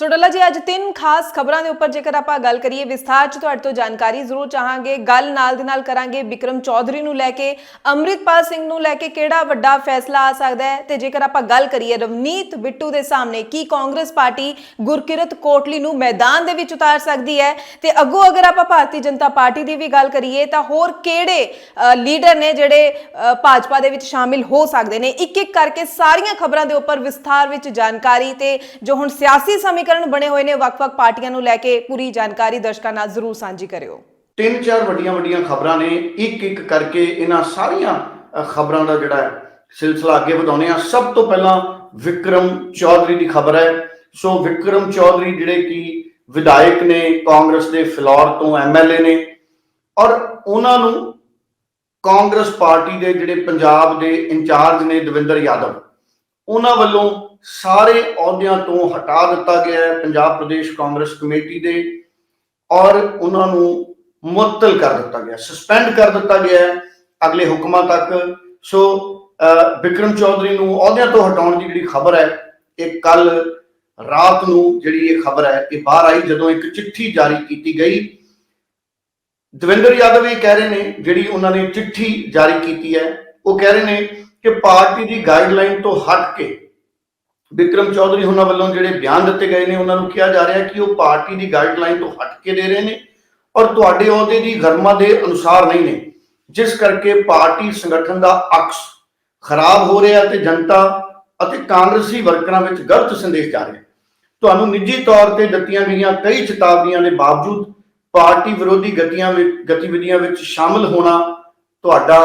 ਸੋ ਡੱਲਾ ਜੀ, ਅੱਜ ਤਿੰਨ ਖਾਸ ਖਬਰਾਂ ਦੇ ਉੱਪਰ ਜੇਕਰ ਆਪਾਂ ਗੱਲ ਕਰੀਏ ਵਿਸਥਾਰ ਚ, ਤੁਹਾਡੇ ਤੋਂ ਜਾਣਕਾਰੀ ਜ਼ਰੂਰ ਚਾਹਾਂਗੇ। ਗੱਲ ਨਾਲ ਦੇ ਨਾਲ ਕਰਾਂਗੇ ਵਿਕਰਮ ਚੌਧਰੀ ਨੂੰ ਲੈ ਕੇ, ਅੰਮ੍ਰਿਤਪਾਲ ਸਿੰਘ ਨੂੰ ਲੈ ਕੇ ਕਿਹੜਾ ਵੱਡਾ ਫੈਸਲਾ ਆ ਸਕਦਾ ਹੈ? ਤੇ ਜੇਕਰ ਆਪਾਂ ਗੱਲ ਕਰੀਏ ਰਵਨੀਤ ਬਿੱਟੂ ਦੇ ਸਾਹਮਣੇ, ਕੀ ਕਾਂਗਰਸ ਪਾਰਟੀ ਗੁਰਕਿਰਤ ਕੋਟਲੀ ਨੂੰ ਮੈਦਾਨ ਦੇ ਵਿੱਚ ਉਤਾਰ ਸਕਦੀ ਹੈ? ਤੇ ਅੱਗੋਂ ਅਗਰ ਆਪਾਂ ਭਾਰਤੀ ਜਨਤਾ ਪਾਰਟੀ ਦੀ ਵੀ ਗੱਲ ਕਰੀਏ, ਤਾਂ ਹੋਰ ਕਿਹੜੇ ਲੀਡਰ ਨੇ ਜਿਹੜੇ ਭਾਜਪਾ ਦੇ ਵਿੱਚ ਸ਼ਾਮਿਲ ਹੋ ਸਕਦੇ ਨੇ? ਇੱਕ ਇੱਕ ਕਰਕੇ ਸਾਰੀਆਂ ਖਬਰਾਂ ਦੇ ਉੱਪਰ ਵਿਸਥਾਰ ਵਿੱਚ ਜਾਣਕਾਰੀ ਤੇ ਜੋ ਹੁਣ ਸਿਆਸੀ ਸਮੇਂ ਸਮੀਕਰਨ ਬਣੇ ਹੋਏ ਨੇ, ਵੱਖ-ਵੱਖ ਪਾਰਟੀਆਂ ਨੂੰ ਲੈ ਕੇ ਪੂਰੀ ਜਾਣਕਾਰੀ ਦਰਸ਼ਕਾਂ ਨਾਲ ਜ਼ਰੂਰ ਸਾਂਝੀ ਕਰਿਓ। ਤਿੰਨ ਚਾਰ ਵੱਡੀਆਂ ਵੱਡੀਆਂ ਖਬਰਾਂ ਨੇ ਇੱਕ ਇੱਕ ਕਰਕੇ ਇਹਨਾਂ ਸਾਰੀਆਂ ਖਬਰਾਂ ਦਾ ਜਿਹੜਾ ਸਿਲਸਿਲਾ ਅੱਗੇ ਵਧਾਉਂਦੇ ਆ ਸਭ ਤੋਂ ਪਹਿਲਾਂ ਵਿਕਰਮ ਚੌਧਰੀ ਦੀ ਖਬਰ ਹੈ। ਸੋ ਵਿਕਰਮ ਚੌਧਰੀ ਜਿਹੜੇ ਕਿ ਵਿਧਾਇਕ ਨੇ, ਕਾਂਗਰਸ ਦੇ ਫਿਲੌਰ ਤੋਂ ਐਮਐਲਏ ਨੇ, ਔਰ ਉਹਨਾਂ ਨੂੰ ਕਾਂਗਰਸ ਪਾਰਟੀ ਦੇ ਜਿਹੜੇ ਪੰਜਾਬ ਦੇ ਇੰਚਾਰਜ ਨੇ ਦਵਿੰਦਰ ਯਾਦਵ, ਉਹਨਾਂ ਵੱਲੋਂ ਸਾਰੇ ਅਹੁਦਿਆਂ ਤੋਂ ਹਟਾ ਦਿੱਤਾ ਗਿਆ ਹੈ ਪੰਜਾਬ ਪ੍ਰਦੇਸ਼ ਕਾਂਗਰਸ ਕਮੇਟੀ ਦੇ ਔਰ ਉਹਨਾਂ ਨੂੰ ਮੁਅੱਤਲ ਕਰ ਦਿੱਤਾ ਗਿਆ ਸਸਪੈਂਡ ਕਰ ਦਿੱਤਾ ਗਿਆ ਹੈ ਅਗਲੇ ਹੁਕਮਾਂ ਤੱਕ। ਸੋ ਅਹ, ਵਿਕਰਮ ਚੌਧਰੀ ਨੂੰ ਅਹੁਦਿਆਂ ਤੋਂ ਹਟਾਉਣ ਦੀ ਜਿਹੜੀ ਖਬਰ ਹੈ ਇਹ ਕੱਲ ਰਾਤ ਨੂੰ ਜਿਹੜੀ ਇਹ ਖਬਰ ਹੈ ਇਹ ਬਾਹਰ ਆਈ ਜਦੋਂ ਇੱਕ ਚਿੱਠੀ ਜਾਰੀ ਕੀਤੀ ਗਈ। ਦਵਿੰਦਰ ਯਾਦਵ ਇਹ ਕਹਿ ਰਹੇ ਨੇ ਜਿਹੜੀ ਉਹਨਾਂ ਨੇ ਚਿੱਠੀ ਜਾਰੀ ਕੀਤੀ ਹੈ ਉਹ ਕਹਿ ਰਹੇ ਨੇ ਕਿ ਪਾਰਟੀ ਦੀ ਗਾਈਡਲਾਈਨ ਤੋਂ ਹਟ ਕੇ ਵਿਕਰਮ ਚੌਧਰੀ ਉਹਨਾਂ ਵੱਲੋਂ ਜਿਹੜੇ ਬਿਆਨ ਦਿੱਤੇ ਗਏ ਨੇ, ਉਹਨਾਂ ਨੂੰ ਕਿਹਾ ਜਾ ਰਿਹਾ ਕਿ ਉਹ ਪਾਰਟੀ ਦੀ ਗਾਈਡਲਾਈਨ ਤੋਂ ਹਟ ਕੇ ਦੇ ਰਹੇ ਨੇ ਔਰ ਤੁਹਾਡੇ ਅਹੁਦੇ ਦੀ ਗਰਮਾ ਦੇ ਅਨੁਸਾਰ ਨਹੀਂ ਨੇ। ਜਿਸ ਕਰਕੇ ਪਾਰਟੀ ਸੰਗਠਨ ਦਾ ਅਕਸ ਖਰਾਬ ਹੋ ਰਿਹਾ ਤੇ ਜਨਤਾ ਅਤੇ ਕਾਂਗਰਸੀ ਵਰਕਰਾਂ ਵਿੱਚ ਗਲਤ ਸੰਦੇਸ਼ ਜਾ ਰਿਹਾ ਤੁਹਾਨੂੰ ਨਿੱਜੀ ਤੌਰ ਤੇ ਦਿੱਤੀਆਂ ਗਈਆਂ ਕਈ ਚੇਤਾਵਨੀਆਂ ਦੇ ਬਾਵਜੂਦ ਪਾਰਟੀ ਵਿਰੋਧੀ ਗਤੀਆਂ ਵਿੱਚ, ਗਤੀਵਿਧੀਆਂ ਵਿੱਚ ਸ਼ਾਮਲ ਹੋਣਾ ਤੁਹਾਡਾ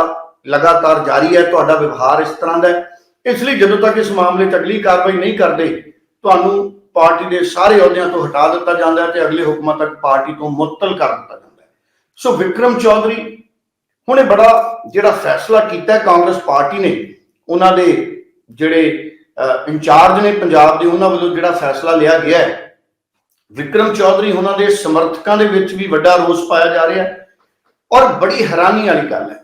ਲਗਾਤਾਰ ਜਾਰੀ ਹੈ, ਤੁਹਾਡਾ ਵਿਵਹਾਰ ਇਸ ਤਰ੍ਹਾਂ ਦਾ ਹੈ। ਇਸ ਲਈ ਜਦੋਂ ਤੱਕ ਇਸ ਮਾਮਲੇ 'ਚ ਅਗਲੀ ਕਾਰਵਾਈ ਨਹੀਂ ਕਰਦੇ, ਤੁਹਾਨੂੰ ਪਾਰਟੀ ਦੇ ਸਾਰੇ ਅਹੁਦਿਆਂ ਤੋਂ ਹਟਾ ਦਿੱਤਾ ਜਾਂਦਾ ਹੈ ਤੇ ਅਗਲੇ ਹੁਕਮਾਂ ਤੱਕ ਪਾਰਟੀ ਤੋਂ ਮੁਅੱਤਲ ਕਰ ਦਿੱਤਾ ਜਾਂਦਾ ਹੈ। ਸੋ ਵਿਕਰਮ ਚੌਧਰੀ, ਹੁਣੇ ਬੜਾ ਜਿਹੜਾ ਫੈਸਲਾ ਕੀਤਾ ਕਾਂਗਰਸ ਪਾਰਟੀ ਨੇ, ਉਹਨਾਂ ਦੇ ਜਿਹੜੇ ਇੰਚਾਰਜ ਨੇ ਪੰਜਾਬ ਦੇ, ਉਹਨਾਂ ਵੱਲੋਂ ਜਿਹੜਾ ਫੈਸਲਾ ਲਿਆ ਗਿਆ ਹੈ, ਵਿਕਰਮ ਚੌਧਰੀ ਉਹਨਾਂ ਦੇ ਸਮਰਥਕਾਂ ਦੇ ਵਿੱਚ ਵੀ ਵੱਡਾ ਰੋਸ ਪਾਇਆ ਜਾ ਰਿਹਾ ਹੈ ਔਰ ਬੜੀ ਹੈਰਾਨੀ ਵਾਲੀ ਗੱਲ ਹੈ।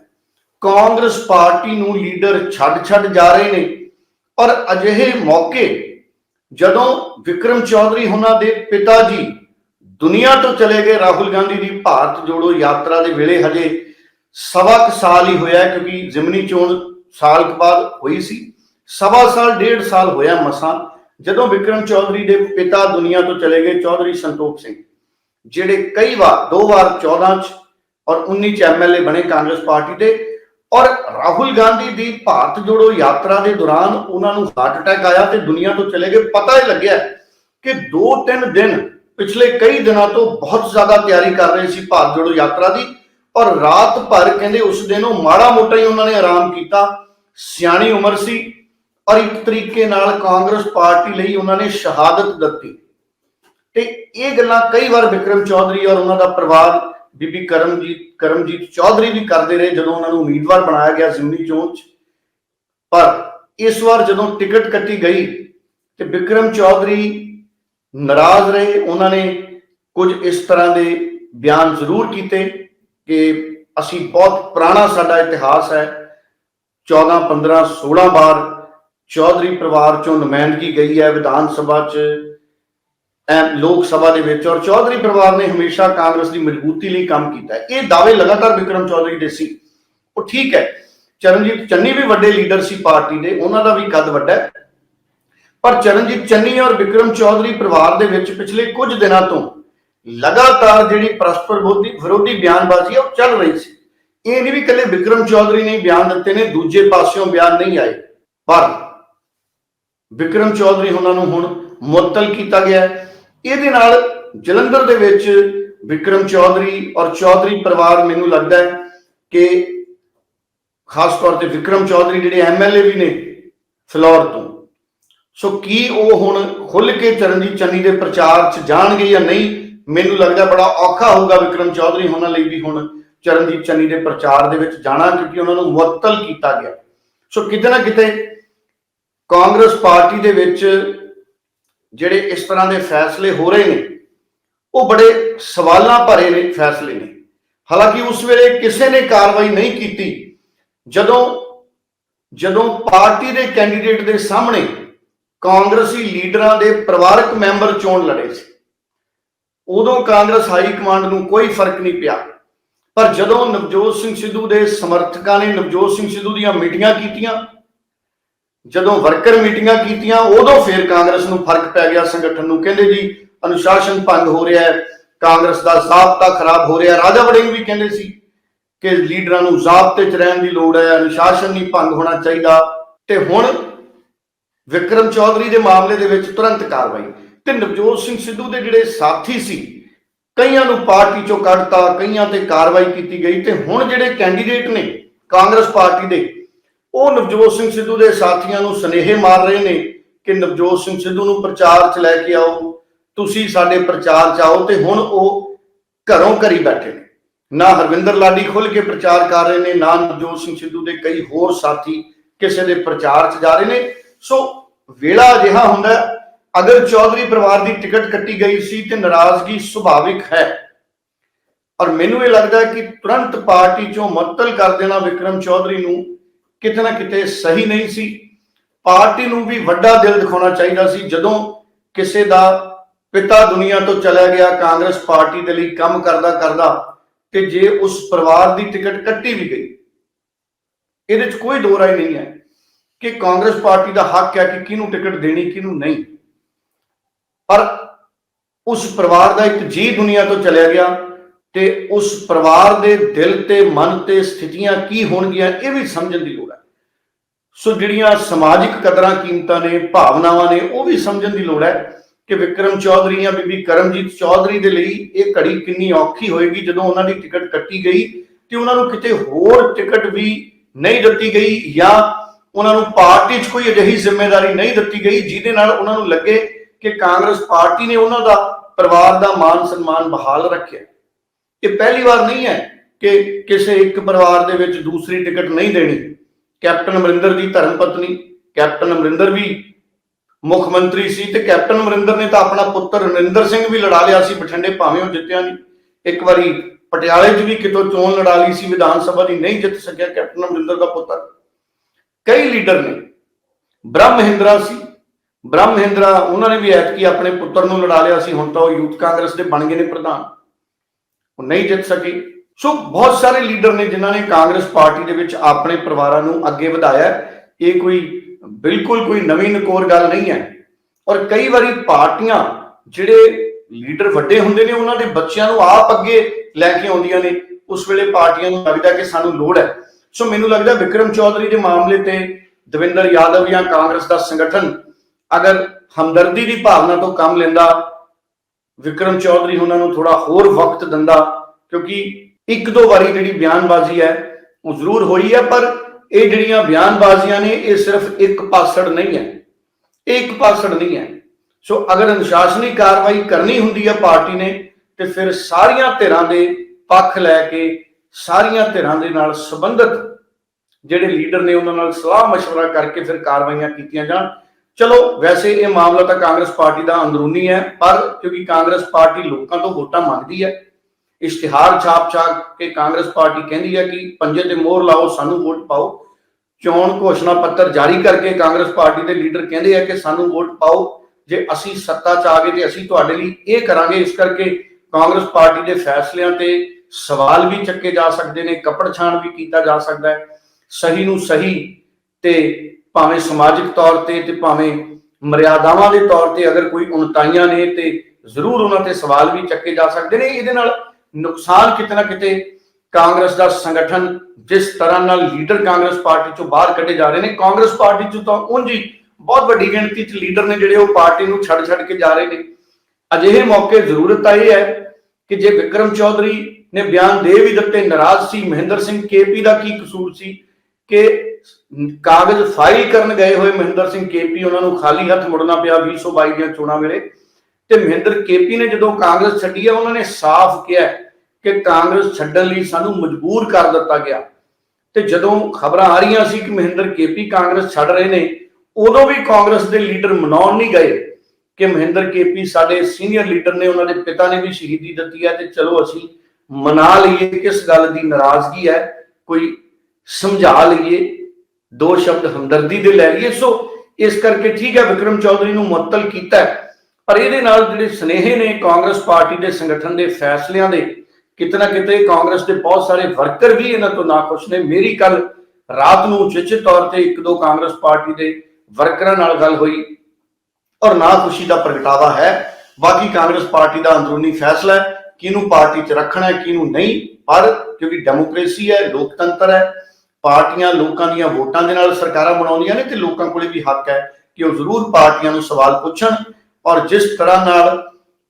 ਕਾਂਗਰਸ ਪਾਰਟੀ ਨੂੰ ਲੀਡਰ ਛੱਡ-ਛੱਡ ਜਾ ਰਹੇ ਨੇ। ਔਰ ਅਜਿਹੇ ਮੌਕੇ ਜਦੋਂ ਵਿਕਰਮ ਚੌਧਰੀ ਉਹਨਾਂ ਦੇ ਪਿਤਾ ਜੀ ਦੁਨੀਆ ਤੋਂ ਚਲੇ ਗਏ ਰਾਹੁਲ ਗਾਂਧੀ ਦੀ ਭਾਰਤ ਜੋੜੋ ਯਾਤਰਾ ਦੇ ਵੇਲੇ ਹਜੇ ਸਵਾ ਕੁ ਸਾਲ ਹੀ ਹੋਇਆ ਕਿਉਂਕਿ ਜ਼ਿਮਨੀ ਚੋਣ ਸਾਲ ਕੁ ਬਾਅਦ ਹੋਈ ਸੀ। ਸਵਾ ਸਾਲ, ਡੇਢ ਸਾਲ ਹੋਇਆ ਮਸਾਂ, ਜਦੋਂ ਵਿਕਰਮ ਚੌਧਰੀ ਦੇ ਪਿਤਾ ਦੁਨੀਆ ਤੋਂ ਚਲੇ ਗਏ ਚੌਧਰੀ ਸੰਤੋਖ ਸਿੰਘ, ਜਿਹੜੇ ਕਈ ਵਾਰ, ਦੋ ਵਾਰ 14 ਚ ਔਰ 19 ਚ ਐਮਐਲਏ ਬਣੇ ਕਾਂਗਰਸ ਪਾਰਟੀ ਦੇ। ਔਰ ਰਾਹੁਲ ਗਾਂਧੀ ਦੀ ਭਾਰਤ ਜੋੜੋ ਯਾਤਰਾ ਦੇ ਦੌਰਾਨ ਉਹਨਾਂ ਨੂੰ ਹਾਰਟ ਅਟੈਕ ਆਇਆ ਤੇ ਦੁਨੀਆ ਤੋਂ ਚਲੇ ਗਏ। ਪਤਾ ਹੀ ਲੱਗਿਆ ਕਿ 2-3 ਦਿਨ ਪਿਛਲੇ ਕਈ ਦਿਨਾਂ ਤੋਂ ਬਹੁਤ ਜ਼ਿਆਦਾ ਤਿਆਰੀ ਕਰ ਰਹੇ ਸੀ ਭਾਰਤ ਜੋੜੋ ਯਾਤਰਾ ਦੀ। ਔਰ ਰਾਤ ਭਰ ਕਹਿੰਦੇ ਉਸ ਦਿਨ ਉਹ ਮਾੜਾ ਮੋਟਾ ਹੀ ਉਹਨਾਂ ਨੇ ਆਰਾਮ ਕੀਤਾ। ਸਿਆਣੀ ਉਮਰ ਸੀ ਔਰ ਇੱਕ ਤਰੀਕੇ ਨਾਲ ਕਾਂਗਰਸ ਪਾਰਟੀ ਲਈ ਉਹਨਾਂ ਨੇ ਸ਼ਹਾਦਤ ਦਿੱਤੀ। ਤੇ ਇਹ ਗੱਲਾਂ ਕਈ ਵਾਰ ਵਿਕਰਮ ਚੌਧਰੀ ਔਰ ਉਹਨਾਂ ਦਾ ਪਰਿਵਾਰ ਬੀਬੀ ਕਰਮਜੀਤ ਕਰਮਜੀਤ ਚੌਧਰੀ ਵੀ ਕਰਦੇ ਰਹੇ ਜਦੋਂ ਉਹਨਾਂ ਨੂੰ ਉਮੀਦਵਾਰ ਬਣਾਇਆ ਗਿਆ ਜ਼ਿਮਨੀ ਚੋਣ 'ਚ। ਪਰ ਇਸ ਵਾਰ ਜਦੋਂ ਟਿਕਟ ਕੱਟੀ ਗਈ ਤੇ ਵਿਕਰਮ ਚੌਧਰੀ ਨਾਰਾਜ਼ ਰਹੇ, ਉਹਨਾਂ ਨੇ ਕੁਝ ਇਸ ਤਰ੍ਹਾਂ ਦੇ ਬਿਆਨ ਜ਼ਰੂਰ ਕੀਤੇ ਕਿ ਅਸੀਂ ਬਹੁਤ ਪੁਰਾਣਾ ਸਾਡਾ ਇਤਿਹਾਸ ਹੈ। 14 15 16 ਵਾਰ ਚੌਧਰੀ ਪਰਿਵਾਰ ਚੋਂ ਨੁਮਾਇੰਦਗੀ ਗਈ ਹੈ ਵਿਧਾਨ ਸਭਾ 'ਚ। ਲੋਕ ਸਭਾ ਦੇ ਵਿੱਚ ਔਰ ਚੌਧਰੀ ਪਰਿਵਾਰ ਨੇ ਹਮੇਸ਼ਾ ਕਾਂਗਰਸ ਦੀ ਮਜ਼ਬੂਤੀ ਲਈ ਕੰਮ ਕੀਤਾ ਹੈ। ਇਹ ਦਾਅਵੇ ਲਗਾਤਾਰ ਵਿਕਰਮ ਚੌਧਰੀ ਦੇ ਸੀ। ਉਹ ਠੀਕ ਹੈ, ਚਰਨਜੀਤ ਚੰਨੀ ਵੀ ਵੱਡੇ ਲੀਡਰ ਸੀ ਪਾਰਟੀ ਦੇ, ਉਹਨਾਂ ਦਾ ਵੀ ਕੱਦ ਵੱਡਾ ਹੈ। ਪਰ ਚਰਨਜੀਤ ਚੰਨੀ ਔਰ ਵਿਕਰਮ ਚੌਧਰੀ ਪਰਿਵਾਰ ਦੇ ਵਿੱਚ ਪਿਛਲੇ ਕੁਝ ਦਿਨਾਂ ਤੋਂ ਲਗਾਤਾਰ ਜਿਹੜੀ ਪਰਸਪਰ ਵਿਰੋਧੀ ਬਿਆਨਬਾਜ਼ੀ ਹੈ ਉਹ ਚੱਲ ਰਹੀ ਸੀ। ਇਹ ਨਹੀਂ ਵੀ ਇਕੱਲੇ ਵਿਕਰਮ ਚੌਧਰੀ ਨੇ ਬਿਆਨ ਦਿੱਤੇ ਨੇ, ਦੂਜੇ ਪਾਸਿਓਂ ਬਿਆਨ ਨਹੀਂ ਆਏ। ਪਰ ਵਿਕਰਮ ਚੌਧਰੀ ਉਹਨਾਂ ਨੂੰ ਹੁਣ ਮੁਅੱਤਲ ਕੀਤਾ ਗਿਆ ਹੈ। ਇਹਦੇ ਨਾਲ ਜਲੰਧਰ ਦੇ ਵਿੱਚ ਵਿਕਰਮ ਚੌਧਰੀ ਔਰ ਚੌਧਰੀ ਪਰਿਵਾਰ ਮੈਨੂੰ ਲੱਗਦਾ ਹੈ ਕਿ ਖਾਸ ਤੌਰ ਤੇ ਵਿਕਰਮ ਚੌਧਰੀ ਜਿਹੜੇ ਐਮਐਲਏ ਵੀ ਨੇ ਫਲੋਰ ਤੋਂ। ਸੋ ਕੀ ਉਹ ਹੁਣ ਖੁੱਲ ਕੇ ਚਰਨਜੀਤ ਚੰਨੀ ਦੇ ਪ੍ਰਚਾਰ 'ਚ ਜਾਣਗੇ ਜਾਂ ਨਹੀਂ, ਮੈਨੂੰ ਲੱਗਦਾ ਬੜਾ ਔਖਾ ਹੋਊਗਾ ਵਿਕਰਮ ਚੌਧਰੀ ਉਹਨਾਂ ਲਈ ਵੀ ਹੁਣ ਚਰਨਜੀਤ ਚੰਨੀ ਦੇ ਪ੍ਰਚਾਰ ਦੇ ਵਿੱਚ ਜਾਣਾ, ਕਿਉਂਕਿ ਉਹਨਾਂ ਨੂੰ ਮੁਅੱਤਲ ਕੀਤਾ ਗਿਆ। ਸੋ ਕਿਤੇ ਨਾ ਕਿਤੇ ਕਾਂਗਰਸ ਪਾਰਟੀ ਦੇ ਵਿੱਚ ਜਿਹੜੇ ਇਸ ਤਰ੍ਹਾਂ ਦੇ ਫੈਸਲੇ ਹੋ ਰਹੇ ਨੇ, ਉਹ ਬੜੇ ਸਵਾਲਾਂ ਭਰੇ ਨੇ, ਫੈਸਲੇ ਨੇ। ਹਾਲਾਂਕਿ ਉਸ ਵੇਲੇ ਕਿਸੇ ਨੇ ਕਾਰਵਾਈ ਨਹੀਂ ਕੀਤੀ। ਜਦੋਂ ਜਦੋਂ ਪਾਰਟੀ ਦੇ ਕੈਂਡੀਡੇਟ ਦੇ ਸਾਹਮਣੇ ਕਾਂਗਰਸੀ ਲੀਡਰਾਂ ਦੇ ਪਰਿਵਾਰਕ ਮੈਂਬਰ ਚੋਣ ਲੜੇ ਸੀ, ਉਦੋਂ ਕਾਂਗਰਸ ਹਾਈ ਕਮਾਂਡ ਨੂੰ ਕੋਈ ਫ਼ਰਕ ਨਹੀਂ ਪਿਆ। ਪਰ ਜਦੋਂ ਨਵਜੋਤ ਸਿੰਘ ਸਿੱਧੂ ਦੇ ਸਮਰਥਕਾਂ ਨੇ ਨਵਜੋਤ ਸਿੰਘ ਸਿੱਧੂ ਦੀਆਂ ਮੀਟਿੰਗਾਂ ਕੀਤੀਆਂ ਜਦੋਂ ਵਰਕਰ ਮੀਟਿੰਗਾਂ ਕੀਤੀਆਂ, ਉਦੋਂ ਫਿਰ ਕਾਂਗਰਸ ਨੂੰ ਫ਼ਰਕ ਪੈ ਗਿਆ ਸੰਗਠਨ ਨੂੰ। ਕਹਿੰਦੇ ਜੀ, ਅਨੁਸ਼ਾਸਨ ਭੰਗ ਹੋ ਰਿਹਾ ਹੈ, ਕਾਂਗਰਸ ਦਾ ਜ਼ਾਬਤਾ ਖਰਾਬ ਹੋ ਰਿਹਾ। ਰਾਜਾ ਵੜਿੰਗ ਵੀ ਕਹਿੰਦੇ ਸੀ ਕਿ ਲੀਡਰਾਂ ਨੂੰ ਜ਼ਾਬਤੇ 'ਚ ਰਹਿਣ ਦੀ ਲੋੜ ਹੈ, ਅਨੁਸ਼ਾਸਨ ਨਹੀਂ ਭੰਗ ਹੋਣਾ ਚਾਹੀਦਾ। ਤੇ ਹੁਣ ਵਿਕਰਮ ਚੌਧਰੀ ਦੇ ਮਾਮਲੇ ਦੇ ਵਿੱਚ ਤੁਰੰਤ ਕਾਰਵਾਈ। ਤੇ ਨਵਜੋਤ ਸਿੰਘ ਸਿੱਧੂ ਦੇ ਜਿਹੜੇ ਸਾਥੀ ਸੀ, ਕਈਆਂ ਨੂੰ ਪਾਰਟੀ ਚੋਂ ਕੱਢਤਾ, ਕਈਆਂ ਤੇ ਕਾਰਵਾਈ ਕੀਤੀ ਗਈ। ਤੇ ਹੁਣ ਜਿਹੜੇ ਕੈਂਡੀਡੇਟ ਨੇ ਕਾਂਗਰਸ ਪਾਰਟੀ ਦੇ ਉਹ ਨਵਜੋਤ ਸਿੰਘ ਸਿੱਧੂ ਦੇ ਸਾਥੀਆਂ ਨੂੰ ਸਨੇਹੇ ਮਾਰ ਰਹੇ ਨੇ ਕਿ ਨਵਜੋਤ ਸਿੰਘ ਸਿੱਧੂ ਨੂੰ ਪ੍ਰਚਾਰ 'ਚ ਲੈ ਕੇ ਆਓ, ਤੁਸੀਂ ਸਾਡੇ ਪ੍ਰਚਾਰ 'ਚ ਆਓ ਤੇ ਹੁਣ ਉਹ ਘਰੋਂ ਘਰੀ ਬੈਠੇ ਨੇ। ਨਾ ਹਰਵਿੰਦਰ ਲਾਡੀ ਖੁੱਲ ਕੇ ਪ੍ਰਚਾਰ ਕਰ ਰਹੇ ਨੇ, ਨਾ ਨਵਜੋਤ ਸਿੰਘ ਸਿੱਧੂ ਦੇ ਕਈ ਹੋਰ ਸਾਥੀ ਕਿਸੇ ਦੇ ਪ੍ਰਚਾਰ 'ਚ ਜਾ ਰਹੇ ਨੇ। ਸੋ ਵੇਲਾ ਅਜਿਹਾ ਹੁੰਦਾ, ਅਗਰ ਚੌਧਰੀ ਪਰਿਵਾਰ ਦੀ ਟਿਕਟ ਕੱਟੀ ਗਈ ਸੀ ਤੇ ਨਾਰਾਜ਼ਗੀ ਸੁਭਾਵਿਕ ਹੈ। ਔਰ ਮੈਨੂੰ ਇਹ ਲੱਗਦਾ ਕਿ ਤੁਰੰਤ ਪਾਰਟੀ ਚੋਂ ਮੁਅੱਤਲ ਕਰ ਦੇਣਾ ਵਿਕਰਮ ਚੌਧਰੀ ਨੂੰ ਕਿਤੇ ਨਾ ਕਿਤੇ ਸਹੀ ਨਹੀਂ ਸੀ। ਪਾਰਟੀ ਨੂੰ ਵੀ ਵੱਡਾ ਦਿਲ ਦਿਖਾਉਣਾ ਚਾਹੀਦਾ ਸੀ। ਜਦੋਂ ਕਿਸੇ ਦਾ ਪਿਤਾ ਦੁਨੀਆ ਤੋਂ ਚਲਾ ਗਿਆ, ਕਾਂਗਰਸ ਪਾਰਟੀ ਦੇ ਲਈ ਕੰਮ ਕਰਦਾ ਕਰਦਾ, ਤੇ ਜੇ ਉਸ ਪਰਿਵਾਰ ਦੀ ਟਿਕਟ ਕੱਟੀ ਵੀ ਗਈ, ਇਹਦੇ 'ਚ ਕੋਈ ਦੋ ਰਾਏ ਨਹੀਂ ਹੈ ਕਿ ਕਾਂਗਰਸ ਪਾਰਟੀ ਦਾ ਹੱਕ ਹੈ ਕਿ ਕਿਹਨੂੰ ਟਿਕਟ ਦੇਣੀ, ਕਿਹਨੂੰ ਨਹੀਂ। ਪਰ ਉਸ ਪਰਿਵਾਰ ਦਾ ਇੱਕ ਜੀ ਦੁਨੀਆ ਤੋਂ ਚਲਿਆ ਗਿਆ ਤੇ ਉਸ ਪਰਿਵਾਰ ਦੇ ਦਿਲ ਤੇ ਮਨ ਤੇ ਸਥਿਤੀਆਂ ਕੀ ਹੋਣਗੀਆਂ, ਇਹ ਵੀ ਸਮਝਣ ਦੀ ਲੋੜ ਸੋ ਜਿਹੜੀਆਂ ਸਮਾਜਿਕ ਕਦਰਾਂ, ਕੀਮਤਾਂ ਨੇ, ਭਾਵਨਾਵਾਂ ਨੇ, ਉਹ ਵੀ ਸਮਝਣ ਦੀ ਲੋੜ ਹੈ ਕਿ ਵਿਕਰਮ ਚੌਧਰੀ ਜਾਂ ਬੀਬੀ ਕਰਮਜੀਤ ਚੌਧਰੀ ਦੇ ਲਈ ਇਹ ਘੜੀ ਕਿੰਨੀ ਔਖੀ ਹੋਏਗੀ, ਜਦੋਂ ਉਹਨਾਂ ਦੀ ਟਿਕਟ ਕੱਟੀ ਗਈ ਤੇ ਉਹਨਾਂ ਨੂੰ ਕਿਤੇ ਹੋਰ ਟਿਕਟ ਵੀ ਨਹੀਂ ਦਿੱਤੀ ਗਈ ਜਾਂ ਉਹਨਾਂ ਨੂੰ ਪਾਰਟੀ 'ਚ ਕੋਈ ਅਜਿਹੀ ਜ਼ਿੰਮੇਵਾਰੀ ਨਹੀਂ ਦਿੱਤੀ ਗਈ, ਜਿਹਦੇ ਨਾਲ ਉਹਨਾਂ ਨੂੰ ਲੱਗੇ ਕਿ ਕਾਂਗਰਸ ਪਾਰਟੀ ਨੇ ਉਹਨਾਂ ਦਾ ਪਰਿਵਾਰ ਦਾ ਮਾਨ ਸਨਮਾਨ ਬਹਾਲ ਰੱਖਿਆ। ਇਹ ਪਹਿਲੀ ਵਾਰ ਨਹੀਂ ਹੈ ਕਿ ਕਿਸੇ ਇੱਕ ਪਰਿਵਾਰ ਦੇ ਵਿੱਚ ਦੂਸਰੀ ਟਿਕਟ ਨਹੀਂ ਦੇਣੀ। ਕੈਪਟਨ ਅਮਰਿੰਦਰ ਦੀ ਧਰਮ ਪਤਨੀ, ਕੈਪਟਨ ਅਮਰਿੰਦਰ ਵੀ ਮੁੱਖ ਮੰਤਰੀ ਸੀ ਤੇ ਕੈਪਟਨ ਅਮਰਿੰਦਰ ਨੇ ਤਾਂ ਆਪਣਾ ਪੁੱਤਰ ਨਰਿੰਦਰ ਸਿੰਘ ਵੀ ਲੜਾ ਲਿਆ ਸੀ, ਬਠਿੰਡੇ ਭਾਵੇਂ ਉਹ ਜਿੱਤਿਆ ਨਹੀਂ। ਇੱਕ ਵਾਰੀ ਪਟਿਆਲੇ 'ਚ ਵੀ ਕਿਤੋਂ ਚੋਣ ਲੜਾ ਲਈ ਸੀ, ਵਿਧਾਨ ਸਭਾ ਦੀ ਨਹੀਂ ਜਿੱਤ ਸਕਿਆ ਕੈਪਟਨ ਅਮਰਿੰਦਰ ਦਾ ਪੁੱਤਰ। ਕਈ ਲੀਡਰ ਨੇ, ਬ੍ਰਹਮ ਮਹਿੰਦਰਾ ਸੀ, ਬ੍ਰਹਮ ਮਹਿੰਦਰਾ ਉਹਨਾਂ ਨੇ ਵੀ ਐਤਕੀ ਆਪਣੇ ਪੁੱਤਰ ਨੂੰ ਲੜਾ ਲਿਆ ਸੀ, ਹੁਣ ਤਾਂ ਉਹ ਯੂਥ ਕਾਂਗਰਸ ਦੇ ਬਣ ਗਏ ਨੇ ਪ੍ਰਧਾਨ। ਉਹ ਨਹੀਂ ਜਿੱਤ ਸਕੇ। ਸੋ ਬਹੁਤ ਸਾਰੇ ਲੀਡਰ ਨੇ ਜਿਨ੍ਹਾਂ ਨੇ ਕਾਂਗਰਸ ਪਾਰਟੀ ਦੇ ਵਿੱਚ ਆਪਣੇ ਪਰਿਵਾਰਾਂ ਨੂੰ ਅੱਗੇ ਵਧਾਇਆ ਇਹ ਕੋਈ, ਬਿਲਕੁਲ ਕੋਈ ਨਵੀਂ ਨਕੋਰ ਗੱਲ ਨਹੀਂ ਹੈ। ਔਰ ਕਈ ਵਾਰੀ ਪਾਰਟੀਆਂ ਜਿਹੜੇ ਲੀਡਰ ਵੱਡੇ ਹੁੰਦੇ ਨੇ, ਉਹਨਾਂ ਦੇ ਬੱਚਿਆਂ ਨੂੰ ਆਪ ਅੱਗੇ ਲੈ ਕੇ ਆਉਂਦੀਆਂ ਨੇ। ਉਸ ਵੇਲੇ ਪਾਰਟੀਆਂ ਨੂੰ ਲੱਗਦਾ ਕਿ ਸਾਨੂੰ ਲੋੜ ਹੈ। ਸੋ ਮੈਨੂੰ ਲੱਗਦਾ ਵਿਕਰਮ ਚੌਧਰੀ ਦੇ ਮਾਮਲੇ ਤੇ ਦਵਿੰਦਰ ਯਾਦਵ ਜਾਂ ਕਾਂਗਰਸ ਦਾ ਸੰਗਠਨ ਅਗਰ ਹਮਦਰਦੀ ਦੀ ਭਾਵਨਾ ਤੋਂ ਕੰਮ ਲੈਂਦਾ, ਵਿਕਰਮ ਚੌਧਰੀ ਉਹਨਾਂ ਨੂੰ ਥੋੜਾ ਹੋਰ ਵਕਤ ਦਿੰਦਾ, ਕਿਉਂਕਿ ਇੱਕ ਦੋ ਵਾਰੀ ਜਿਹੜੀ ਬਿਆਨਬਾਜ਼ੀ ਹੈ ਉਹ ਜ਼ਰੂਰ ਹੋਈ ਹੈ ਪਰ ਇਹ ਜਿਹੜੀਆਂ ਬਿਆਨਬਾਜ਼ੀਆਂ ਨੇ ਇਹ ਸਿਰਫ ਇੱਕ ਪਾਸੜ ਨਹੀਂ ਹੈ ਇਹ ਇੱਕ ਪਾਸੜ ਨਹੀਂ ਹੈ ਸੋ ਅਗਰ ਅਨੁਸ਼ਾਸਨੀ ਕਾਰਵਾਈ ਕਰਨੀ ਹੁੰਦੀ ਹੈ ਪਾਰਟੀ ਨੇ ਤੇ ਫਿਰ ਸਾਰੀਆਂ ਧਿਰਾਂ ਦੇ ਪੱਖ ਲੈ ਕੇ ਸਾਰੀਆਂ ਧਿਰਾਂ ਦੇ ਨਾਲ ਸੰਬੰਧਿਤ ਜਿਹੜੇ ਲੀਡਰ ਨੇ ਉਹਨਾਂ ਨਾਲ ਸਲਾਹ مشورہ ਕਰਕੇ ਫਿਰ ਕਾਰਵਾਈਆਂ ਕੀਤੀਆਂ ਜਾਣ ਚਲੋ ਵੈਸੇ ਇਹ ਮਾਮਲਾ ਤਾਂ ਕਾਂਗਰਸ ਪਾਰਟੀ ਦਾ ਅੰਦਰੂਨੀ ਹੈ ਪਰ ਕਿਉਂਕਿ ਕਾਂਗਰਸ ਪਾਰਟੀ ਲੋਕਾਂ ਤੋਂ ਵੋਟਾਂ ਮੰਗਦੀ ਹੈ ਇਸ਼ਤਿਹਾਰ ਛਾਪ ਛਾਪ ਕੇ ਕਾਂਗਰਸ ਪਾਰਟੀ ਕਹਿੰਦੀ ਹੈ ਕਿ ਪੰਜੇ ਤੇ ਮੋਹਰ ਲਾਓ, ਸਾਨੂੰ ਵੋਟ ਪਾਓ। ਚੋਣ ਘੋਸ਼ਣਾ ਪੱਤਰ ਜਾਰੀ ਕਰਕੇ ਕਾਂਗਰਸ ਪਾਰਟੀ ਦੇ ਲੀਡਰ ਕਹਿੰਦੇ ਆ ਕਿ ਸਾਨੂੰ ਵੋਟ ਪਾਓ। ਜੇ ਅਸੀਂ ਸੱਤਾ 'ਚ ਆ ਗਏ ਤੇ ਅਸੀਂ ਤੁਹਾਡੇ ਲਈ ਇਹ ਕਰਾਂਗੇ। ਇਸ ਕਰਕੇ ਕਾਂਗਰਸ ਪਾਰਟੀ ਦੇ ਫੈਸਲਿਆਂ ਤੇ ਸਵਾਲ ਵੀ ਚੱਕੇ ਜਾ ਸਕਦੇ ਨੇ, ਕੱਪੜ ਛਾਣ ਵੀ ਕੀਤਾ ਜਾ ਸਕਦਾ ਹੈ। ਸਹੀ ਨੂੰ ਸਹੀ ਤੇ ਭਾਵੇਂ ਸਮਾਜਿਕ ਤੌਰ ਤੇ ਤੇ ਭਾਵੇਂ ਮਰਿਆਦਾਵਾਂ ਦੇ ਤੌਰ ਤੇ ਅਗਰ ਕੋਈ ਉਣਤਾਈਆਂ ਨੇ ਤੇ ਜ਼ਰੂਰ ਉਹਨਾਂ ਤੇ ਸਵਾਲ ਵੀ ਚੱਕੇ ਜਾ ਸਕਦੇ ਨੇ। ਇਹਦੇ ਨਾਲ ਨੁਕਸਾਨ ਕਿਤੇ ਨਾ ਕਿਤੇ ਕਾਂਗਰਸ ਦਾ ਸੰਗਠਨ ਜਿਸ ਤਰ੍ਹਾਂ ਨਾਲ ਲੀਡਰ ਕਾਂਗਰਸ ਪਾਰਟੀ ਚੋਂ ਬਾਹਰ ਕੱਢੇ ਜਾ ਰਹੇ ਨੇ, ਕਾਂਗਰਸ ਪਾਰਟੀ ਚੋਂ ਤਾਂ ਉਂਝ ਬਹੁਤ ਵੱਡੀ ਗਿਣਤੀ 'ਚ ਲੀਡਰ ਨੇ ਜਿਹੜੇ ਉਹ ਪਾਰਟੀ ਨੂੰ ਛੱਡ ਛੱਡ ਕੇ ਜਾ ਰਹੇ ਨੇ। ਅਜਿਹੇ ਮੌਕੇ ਜ਼ਰੂਰਤ ਤਾਂ ਇਹ ਹੈ ਕਿ ਜੇ ਵਿਕਰਮ ਚੌਧਰੀ ਨੇ ਬਿਆਨ ਦੇ ਵੀ ਦਿੱਤੇ, ਨਾਰਾਜ਼ ਸੀ, ਮਹਿੰਦਰ ਸਿੰਘ ਕੇਪੀ ਦਾ ਕੀ ਕਸੂਰ ਸੀ ਕਿ ਕਾਗਜ਼ ਫਾਈਲ ਕਰਨ ਗਏ ਹੋਏ ਮਹਿੰਦਰ ਸਿੰਘ ਕੇਪੀ, ਉਹਨਾਂ ਨੂੰ ਖਾਲੀ ਹੱਥ ਮੁੜਨਾ ਪਿਆ 2022 ਦੀਆਂ ਚੋਣਾਂ ਵੇਲੇ। ਤੇ ਮਹਿੰਦਰ ਕੇਪੀ ਨੇ ਜਦੋਂ ਕਾਂਗਰਸ ਛੱਡੀ ਹੈ ਉਹਨਾਂ ਨੇ ਸਾਫ਼ ਕਿਹਾ ਕਿ ਕਾਂਗਰਸ ਛੱਡਣ ਲਈ ਸਾਨੂੰ ਮਜਬੂਰ ਕਰ ਦਿੱਤਾ ਗਿਆ। ਤੇ ਜਦੋਂ ਖਬਰਾਂ ਆ ਰਹੀਆਂ ਸੀ ਕਿ ਮਹਿੰਦਰ ਕੇਪੀ ਕਾਂਗਰਸ ਛੱਡ ਰਹੇ ਨੇ ਉਦੋਂ ਵੀ ਕਾਂਗਰਸ ਦੇ ਲੀਡਰ ਮਨਾਉਣ ਨਹੀਂ ਗਏ ਕਿ ਮਹਿੰਦਰ ਕੇਪੀ ਸਾਡੇ ਸੀਨੀਅਰ ਲੀਡਰ ਨੇ ਉਹਨਾਂ ਦੇ ਪਿਤਾ ਨੇ ਵੀ ਸ਼ਹੀਦੀ ਦਿੱਤੀ ਹੈ ਤੇ ਚਲੋ ਅਸੀਂ ਮਨਾ ਲਈਏ ਕਿਸ ਗੱਲ ਦੀ ਨਾਰਾਜ਼ਗੀ ਹੈ ਕੋਈ ਸਮਝਾ ਲਈਏ ਦੋ ਸ਼ਬਦ ਹਮਦਰਦੀ ਦੇ ਲੈ ਲਈਏ। ਸੋ ਇਸ ਕਰਕੇ ਠੀਕ ਹੈ ਵਿਕਰਮ ਚੌਧਰੀ ਨੂੰ ਮੁਅੱਤਲ ਕੀਤਾ ਹੈ, ਪਰ ਇਹਦੇ ਨਾਲ ਜਿਹੜੇ ਸਨੇਹੇ ਨੇ ਕਾਂਗਰਸ ਪਾਰਟੀ ਦੇ ਸੰਗਠਨ ਦੇ ਫੈਸਲਿਆਂ ਦੇ, ਕਿਤੇ ਨਾ ਕਿਤੇ ਕਾਂਗਰਸ ਦੇ ਬਹੁਤ ਸਾਰੇ ਵਰਕਰ ਵੀ ਇਹਨਾਂ ਤੋਂ ਨਾਖੁਸ਼ ਨੇ। ਮੇਰੀ ਕੱਲ ਰਾਤ ਨੂੰ ਉਚਿਤ ਤੌਰ ਤੇ ਇੱਕ ਦੋ ਕਾਂਗਰਸ ਪਾਰਟੀ ਦੇ ਵਰਕਰਾਂ ਨਾਲ ਗੱਲ ਹੋਈ ਔਰ ਨਾ ਖੁਸ਼ੀ ਦਾ ਪ੍ਰਗਟਾਵਾ ਹੈ। ਬਾਕੀ ਕਾਂਗਰਸ ਪਾਰਟੀ ਦਾ ਅੰਦਰੂਨੀ ਫੈਸਲਾ ਹੈ, ਕਿਹਨੂੰ ਪਾਰਟੀ 'ਚ ਰੱਖਣਾ ਹੈ, ਕਿਹਨੂੰ ਨਹੀਂ। ਪਰ ਕਿਉਂਕਿ ਡੈਮੋਕ੍ਰੇਸੀ ਹੈ, ਲੋਕਤੰਤਰ ਹੈ, ਪਾਰਟੀਆਂ ਲੋਕਾਂ ਦੀਆਂ ਵੋਟਾਂ ਦੇ ਨਾਲ ਸਰਕਾਰਾਂ ਬਣਾਉਂਦੀਆਂ ਨੇ ਤੇ ਲੋਕਾਂ ਕੋਲੇ ਵੀ ਹੱਕ ਹੈ ਕਿ ਉਹ ਜ਼ਰੂਰ ਪਾਰਟੀਆਂ ਨੂੰ ਸਵਾਲ ਪੁੱਛਣ। ਔਰ ਜਿਸ ਤਰ੍ਹਾਂ ਨਾਲ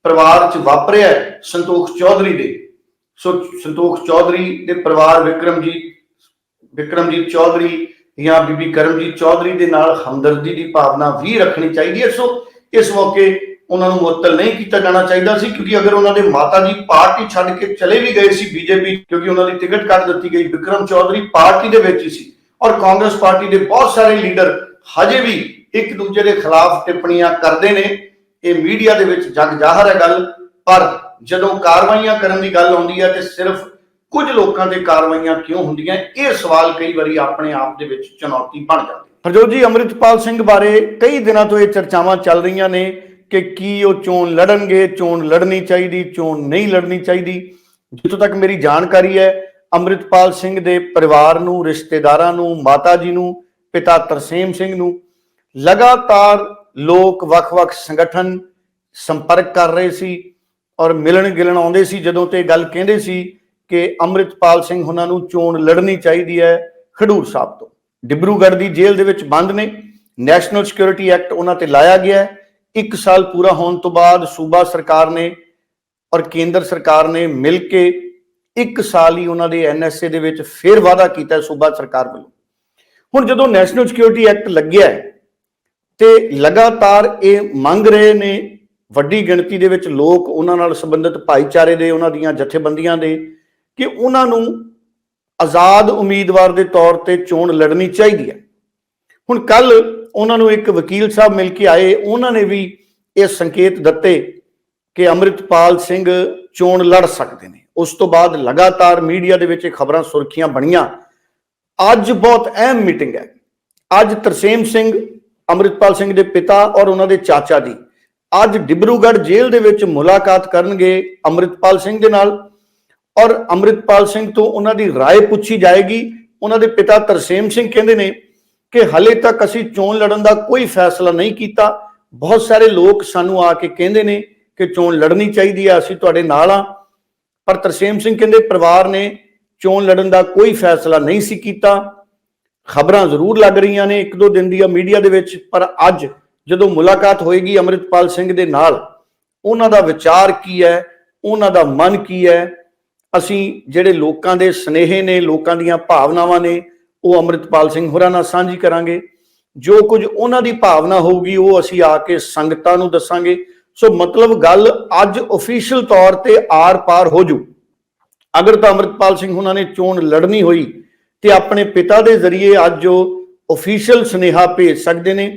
ਪਰਿਵਾਰ 'ਚ ਵਾਪਰਿਆ ਸੰਤੋਖ ਚੌਧਰੀ ਦੇ, ਸੋ ਸੰਤੋਖ ਚੌਧਰੀ ਦੇ ਪਰਿਵਾਰ ਵਿਕਰਮਜੀਤ ਵਿਕਰਮਜੀਤ ਚੌਧਰੀ ਜਾਂ ਬੀਬੀ ਕਰਮਜੀਤ ਚੌਧਰੀ ਦੇ ਨਾਲ ਹਮਦਰਦੀ ਦੀ ਭਾਵਨਾ ਵੀ ਰੱਖਣੀ ਚਾਹੀਦੀ ਹੈ। ਸੋ ਇਸ ਮੌਕੇ ਉਹਨਾਂ ਨੂੰ ਮੁਅੱਤਲ ਨਹੀਂ ਕੀਤਾ ਜਾਣਾ ਚਾਹੀਦਾ ਸੀ, ਕਿਉਂਕਿ ਅਗਰ ਉਹਨਾਂ ਦੇ ਮਾਤਾ ਜੀ ਪਾਰਟੀ ਛੱਡ ਕੇ ਚਲੇ ਵੀ ਗਏ ਸੀ ਬੀਜੇਪੀ, ਕਿਉਂਕਿ ਉਹਨਾਂ ਦੀ ਟਿਕਟ ਕੱਟ ਦਿੱਤੀ ਗਈ, ਵਿਕਰਮ ਚੌਧਰੀ ਪਾਰਟੀ ਦੇ ਵਿੱਚ ਹੀ ਸੀ ਔਰ ਕਾਂਗਰਸ ਪਾਰਟੀ ਦੇ ਬਹੁਤ ਸਾਰੇ ਲੀਡਰ ਹਜੇ ਵੀ ਇੱਕ ਦੂਜੇ ਦੇ ਖਿਲਾਫ ਟਿੱਪਣੀਆਂ ਕਰਦੇ ਨੇ। ਇਹ ਮੀਡੀਆ ਦੇ ਵਿੱਚ ਜਗ ਜ਼ਾਹਰ ਹੈ ਗੱਲ, ਪਰ ਜਦੋਂ ਕਾਰਵਾਈਆਂ ਕਰਨ ਦੀ ਗੱਲ ਆਉਂਦੀ ਹੈ ਤੇ ਸਿਰਫ ਕੁਝ ਲੋਕਾਂ ਤੇ ਕਾਰਵਾਈਆਂ ਕਿਉਂ ਹੁੰਦੀਆਂ, ਇਹ ਸਵਾਲ ਕਈ ਵਾਰੀ ਆਪਣੇ ਆਪ ਦੇ ਵਿੱਚ ਚੁਣੌਤੀ ਬਣ ਜਾਂਦੀ ਹੈ ਹਰਜੋਤ ਜੀ, ਅੰਮ੍ਰਿਤਪਾਲ ਸਿੰਘ ਬਾਰੇ ਕਈ ਦਿਨਾਂ ਤੋਂ ਇਹ ਚਰਚਾਵਾਂ ਚੱਲ ਰਹੀਆਂ ਨੇ ਕਿ ਕੀ ਉਹ ਚੋਣ ਲੜਨਗੇ, ਚੋਣ ਲੜਨੀ ਚਾਹੀਦੀ, ਚੋਣ ਨਹੀਂ ਲੜਨੀ ਚਾਹੀਦੀ। ਜਿੱਥੋਂ ਤੱਕ ਮੇਰੀ ਜਾਣਕਾਰੀ ਹੈ, ਅੰਮ੍ਰਿਤਪਾਲ ਸਿੰਘ ਦੇ ਪਰਿਵਾਰ ਨੂੰ, ਰਿਸ਼ਤੇਦਾਰਾਂ ਨੂੰ, ਮਾਤਾ ਜੀ ਨੂੰ, ਪਿਤਾ ਤਰਸੇਮ ਸਿੰਘ ਨੂੰ ਲਗਾਤਾਰ ਲੋਕ ਵੱਖ-ਵੱਖ ਸੰਗਠਨ ਸੰਪਰਕ ਕਰ ਰਹੇ ਸੀ ਔਰ ਮਿਲਣ ਗਿਲਣ ਆਉਂਦੇ ਸੀ, ਜਦੋਂ ਤੇ ਗੱਲ ਕਹਿੰਦੇ ਸੀ ਕਿ ਅੰਮ੍ਰਿਤਪਾਲ ਸਿੰਘ ਉਹਨਾਂ ਨੂੰ ਚੋਣ ਲੜਨੀ ਚਾਹੀਦੀ ਹੈ ਖਡੂਰ ਸਾਹਿਬ ਤੋਂ। ਡਿਬਰੂਗੜ੍ਹ ਦੀ ਜੇਲ੍ਹ ਦੇ ਵਿੱਚ ਬੰਦ ਨੇ, ਨੈਸ਼ਨਲ ਸਿਕਿਉਰਿਟੀ ਐਕਟ ਉਹਨਾਂ ਤੇ ਲਾਇਆ ਗਿਆ ਹੈ। ਇੱਕ ਸਾਲ ਪੂਰਾ ਹੋਣ ਤੋਂ ਬਾਅਦ ਸੂਬਾ ਸਰਕਾਰ ਨੇ ਔਰ ਕੇਂਦਰ ਸਰਕਾਰ ਨੇ ਮਿਲ ਕੇ ਇੱਕ ਸਾਲ ਹੀ ਉਹਨਾਂ ਦੇ ਐਨਐਸਏ ਦੇ ਵਿੱਚ ਫੇਰ ਵਾਅਦਾ ਕੀਤਾ ਸੂਬਾ ਸਰਕਾਰ ਵੱਲੋਂ। ਹੁਣ ਜਦੋਂ ਨੈਸ਼ਨਲ ਸਿਕਿਉਰਿਟੀ ਐਕਟ ਲੱਗਿਆ ਹੈ ਤੇ ਲਗਾਤਾਰ ਇਹ ਮੰਗ ਰਹੇ ਨੇ, ਵੱਡੀ ਗਿਣਤੀ ਦੇ ਵਿੱਚ ਲੋਕ ਉਹਨਾਂ ਨਾਲ ਸੰਬੰਧਿਤ ਭਾਈਚਾਰੇ ਦੇ, ਉਹਨਾਂ ਦੀਆਂ ਜਥੇਬੰਦੀਆਂ ਦੇ, ਕਿ ਉਹਨਾਂ ਨੂੰ ਆਜ਼ਾਦ ਉਮੀਦਵਾਰ ਦੇ ਤੌਰ ਤੇ ਚੋਣ ਲੜਨੀ ਚਾਹੀਦੀ ਹੈ। ਹੁਣ ਕੱਲ ਉਹਨਾਂ ਨੂੰ ਇੱਕ ਵਕੀਲ ਸਾਹਿਬ ਮਿਲ ਕੇ ਆਏ, ਉਹਨਾਂ ਨੇ ਵੀ ਇਹ ਸੰਕੇਤ ਦਿੱਤੇ ਕਿ ਅੰਮ੍ਰਿਤਪਾਲ ਸਿੰਘ ਚੋਣ ਲੜ ਸਕਦੇ ਨੇ। ਉਸ ਤੋਂ ਬਾਅਦ ਲਗਾਤਾਰ ਮੀਡੀਆ ਦੇ ਵਿੱਚ ਇਹ ਖਬਰਾਂ ਸੁਰਖੀਆਂ ਬਣੀਆਂ। ਅੱਜ ਬਹੁਤ ਅਹਿਮ ਮੀਟਿੰਗ ਹੈ। ਅੱਜ ਤਰਸੇਮ ਸਿੰਘ ਅੰਮ੍ਰਿਤਪਾਲ ਸਿੰਘ ਦੇ ਪਿਤਾ ਔਰ ਉਹਨਾਂ ਦੇ ਚਾਚਾ ਜੀ ਅੱਜ ਡਿਬਰੂਗੜ੍ਹ ਜੇਲ੍ਹ ਦੇ ਵਿੱਚ ਮੁਲਾਕਾਤ ਕਰਨਗੇ ਅੰਮ੍ਰਿਤਪਾਲ ਸਿੰਘ ਦੇ ਨਾਲ ਔਰ ਅੰਮ੍ਰਿਤਪਾਲ ਸਿੰਘ ਤੋਂ ਉਹਨਾਂ ਦੀ رائے ਪੁੱਛੀ ਜਾਏਗੀ ਉਹਨਾਂ ਦੇ ਪਿਤਾ ਤਰਸੇਮ ਸਿੰਘ ਕਹਿੰਦੇ ਨੇ ਕਿ ਹਲੇ ਤੱਕ ਅਸੀਂ ਚੋਣ ਲੜਨ ਦਾ ਕੋਈ ਫੈਸਲਾ ਨਹੀਂ ਕੀਤਾ ਬਹੁਤ ਸਾਰੇ ਲੋਕ ਸਾਨੂੰ ਆ ਕੇ ਕਹਿੰਦੇ ਨੇ ਕਿ ਚੋਣ ਲੜਨੀ ਚਾਹੀਦੀ ਹੈ ਅਸੀਂ ਤੁਹਾਡੇ ਨਾਲ ਆ ਪਰ ਤਰਸੇਮ ਸਿੰਘ ਕਹਿੰਦੇ ਪਰਿਵਾਰ ਨੇ ਚੋਣ ਲੜਨ ਦਾ ਕੋਈ ਫੈਸਲਾ ਨਹੀਂ ਸੀ ਕੀਤਾ ਖਬਰਾਂ ਜ਼ਰੂਰ ਲੱਗ ਰਹੀਆਂ ਨੇ ਇੱਕ ਦੋ ਦਿਨ ਦੀਆਂ ਮੀਡੀਆ ਦੇ ਵਿੱਚ, ਪਰ ਅੱਜ ਜਦੋਂ ਮੁਲਾਕਾਤ ਹੋਏਗੀ ਅੰਮ੍ਰਿਤਪਾਲ ਸਿੰਘ ਦੇ ਨਾਲ, ਉਹਨਾਂ ਦਾ ਵਿਚਾਰ ਕੀ ਹੈ? ਉਹਨਾਂ ਦਾ ਮਨ ਕੀ ਹੈ? ਅਸੀਂ ਜਿਹੜੇ ਲੋਕਾਂ ਦੇ ਸਨੇਹ ਨੇ, ਲੋਕਾਂ ਦੀਆਂ ਭਾਵਨਾਵਾਂ ਨੇ, ਉਹ ਅੰਮ੍ਰਿਤਪਾਲ ਸਿੰਘ ਹੋਰਾਂ ਨਾਲ ਸਾਂਝੀ ਕਰਾਂਗੇ। ਜੋ ਕੁਝ ਉਹਨਾਂ ਦੀ ਭਾਵਨਾ ਹੋਊਗੀ, ਉਹ ਅਸੀਂ ਆ ਕੇ ਸੰਗਤਾਂ ਨੂੰ ਦੱਸਾਂਗੇ। ਸੋ ਮਤਲਬ ਗੱਲ ਅੱਜ ਅਫੀਸ਼ੀਅਲ ਤੌਰ ਤੇ ਆਰ-ਪਾਰ ਹੋ ਜੂ। ਅਗਰ ਤਾਂ ਅੰਮ੍ਰਿਤਪਾਲ ਸਿੰਘ ਉਹਨਾਂ ਨੇ ਚੋਣ ਲੜਨੀ ਹੋਈ ਤੇ ਆਪਣੇ ਪਿਤਾ ਦੇ ਜ਼ਰੀਏ ਅੱਜ ਉਹ ਅਫੀਸ਼ੀਅਲ ਸੁਨੇਹਾ ਭੇਜ ਸਕਦੇ ਨੇ।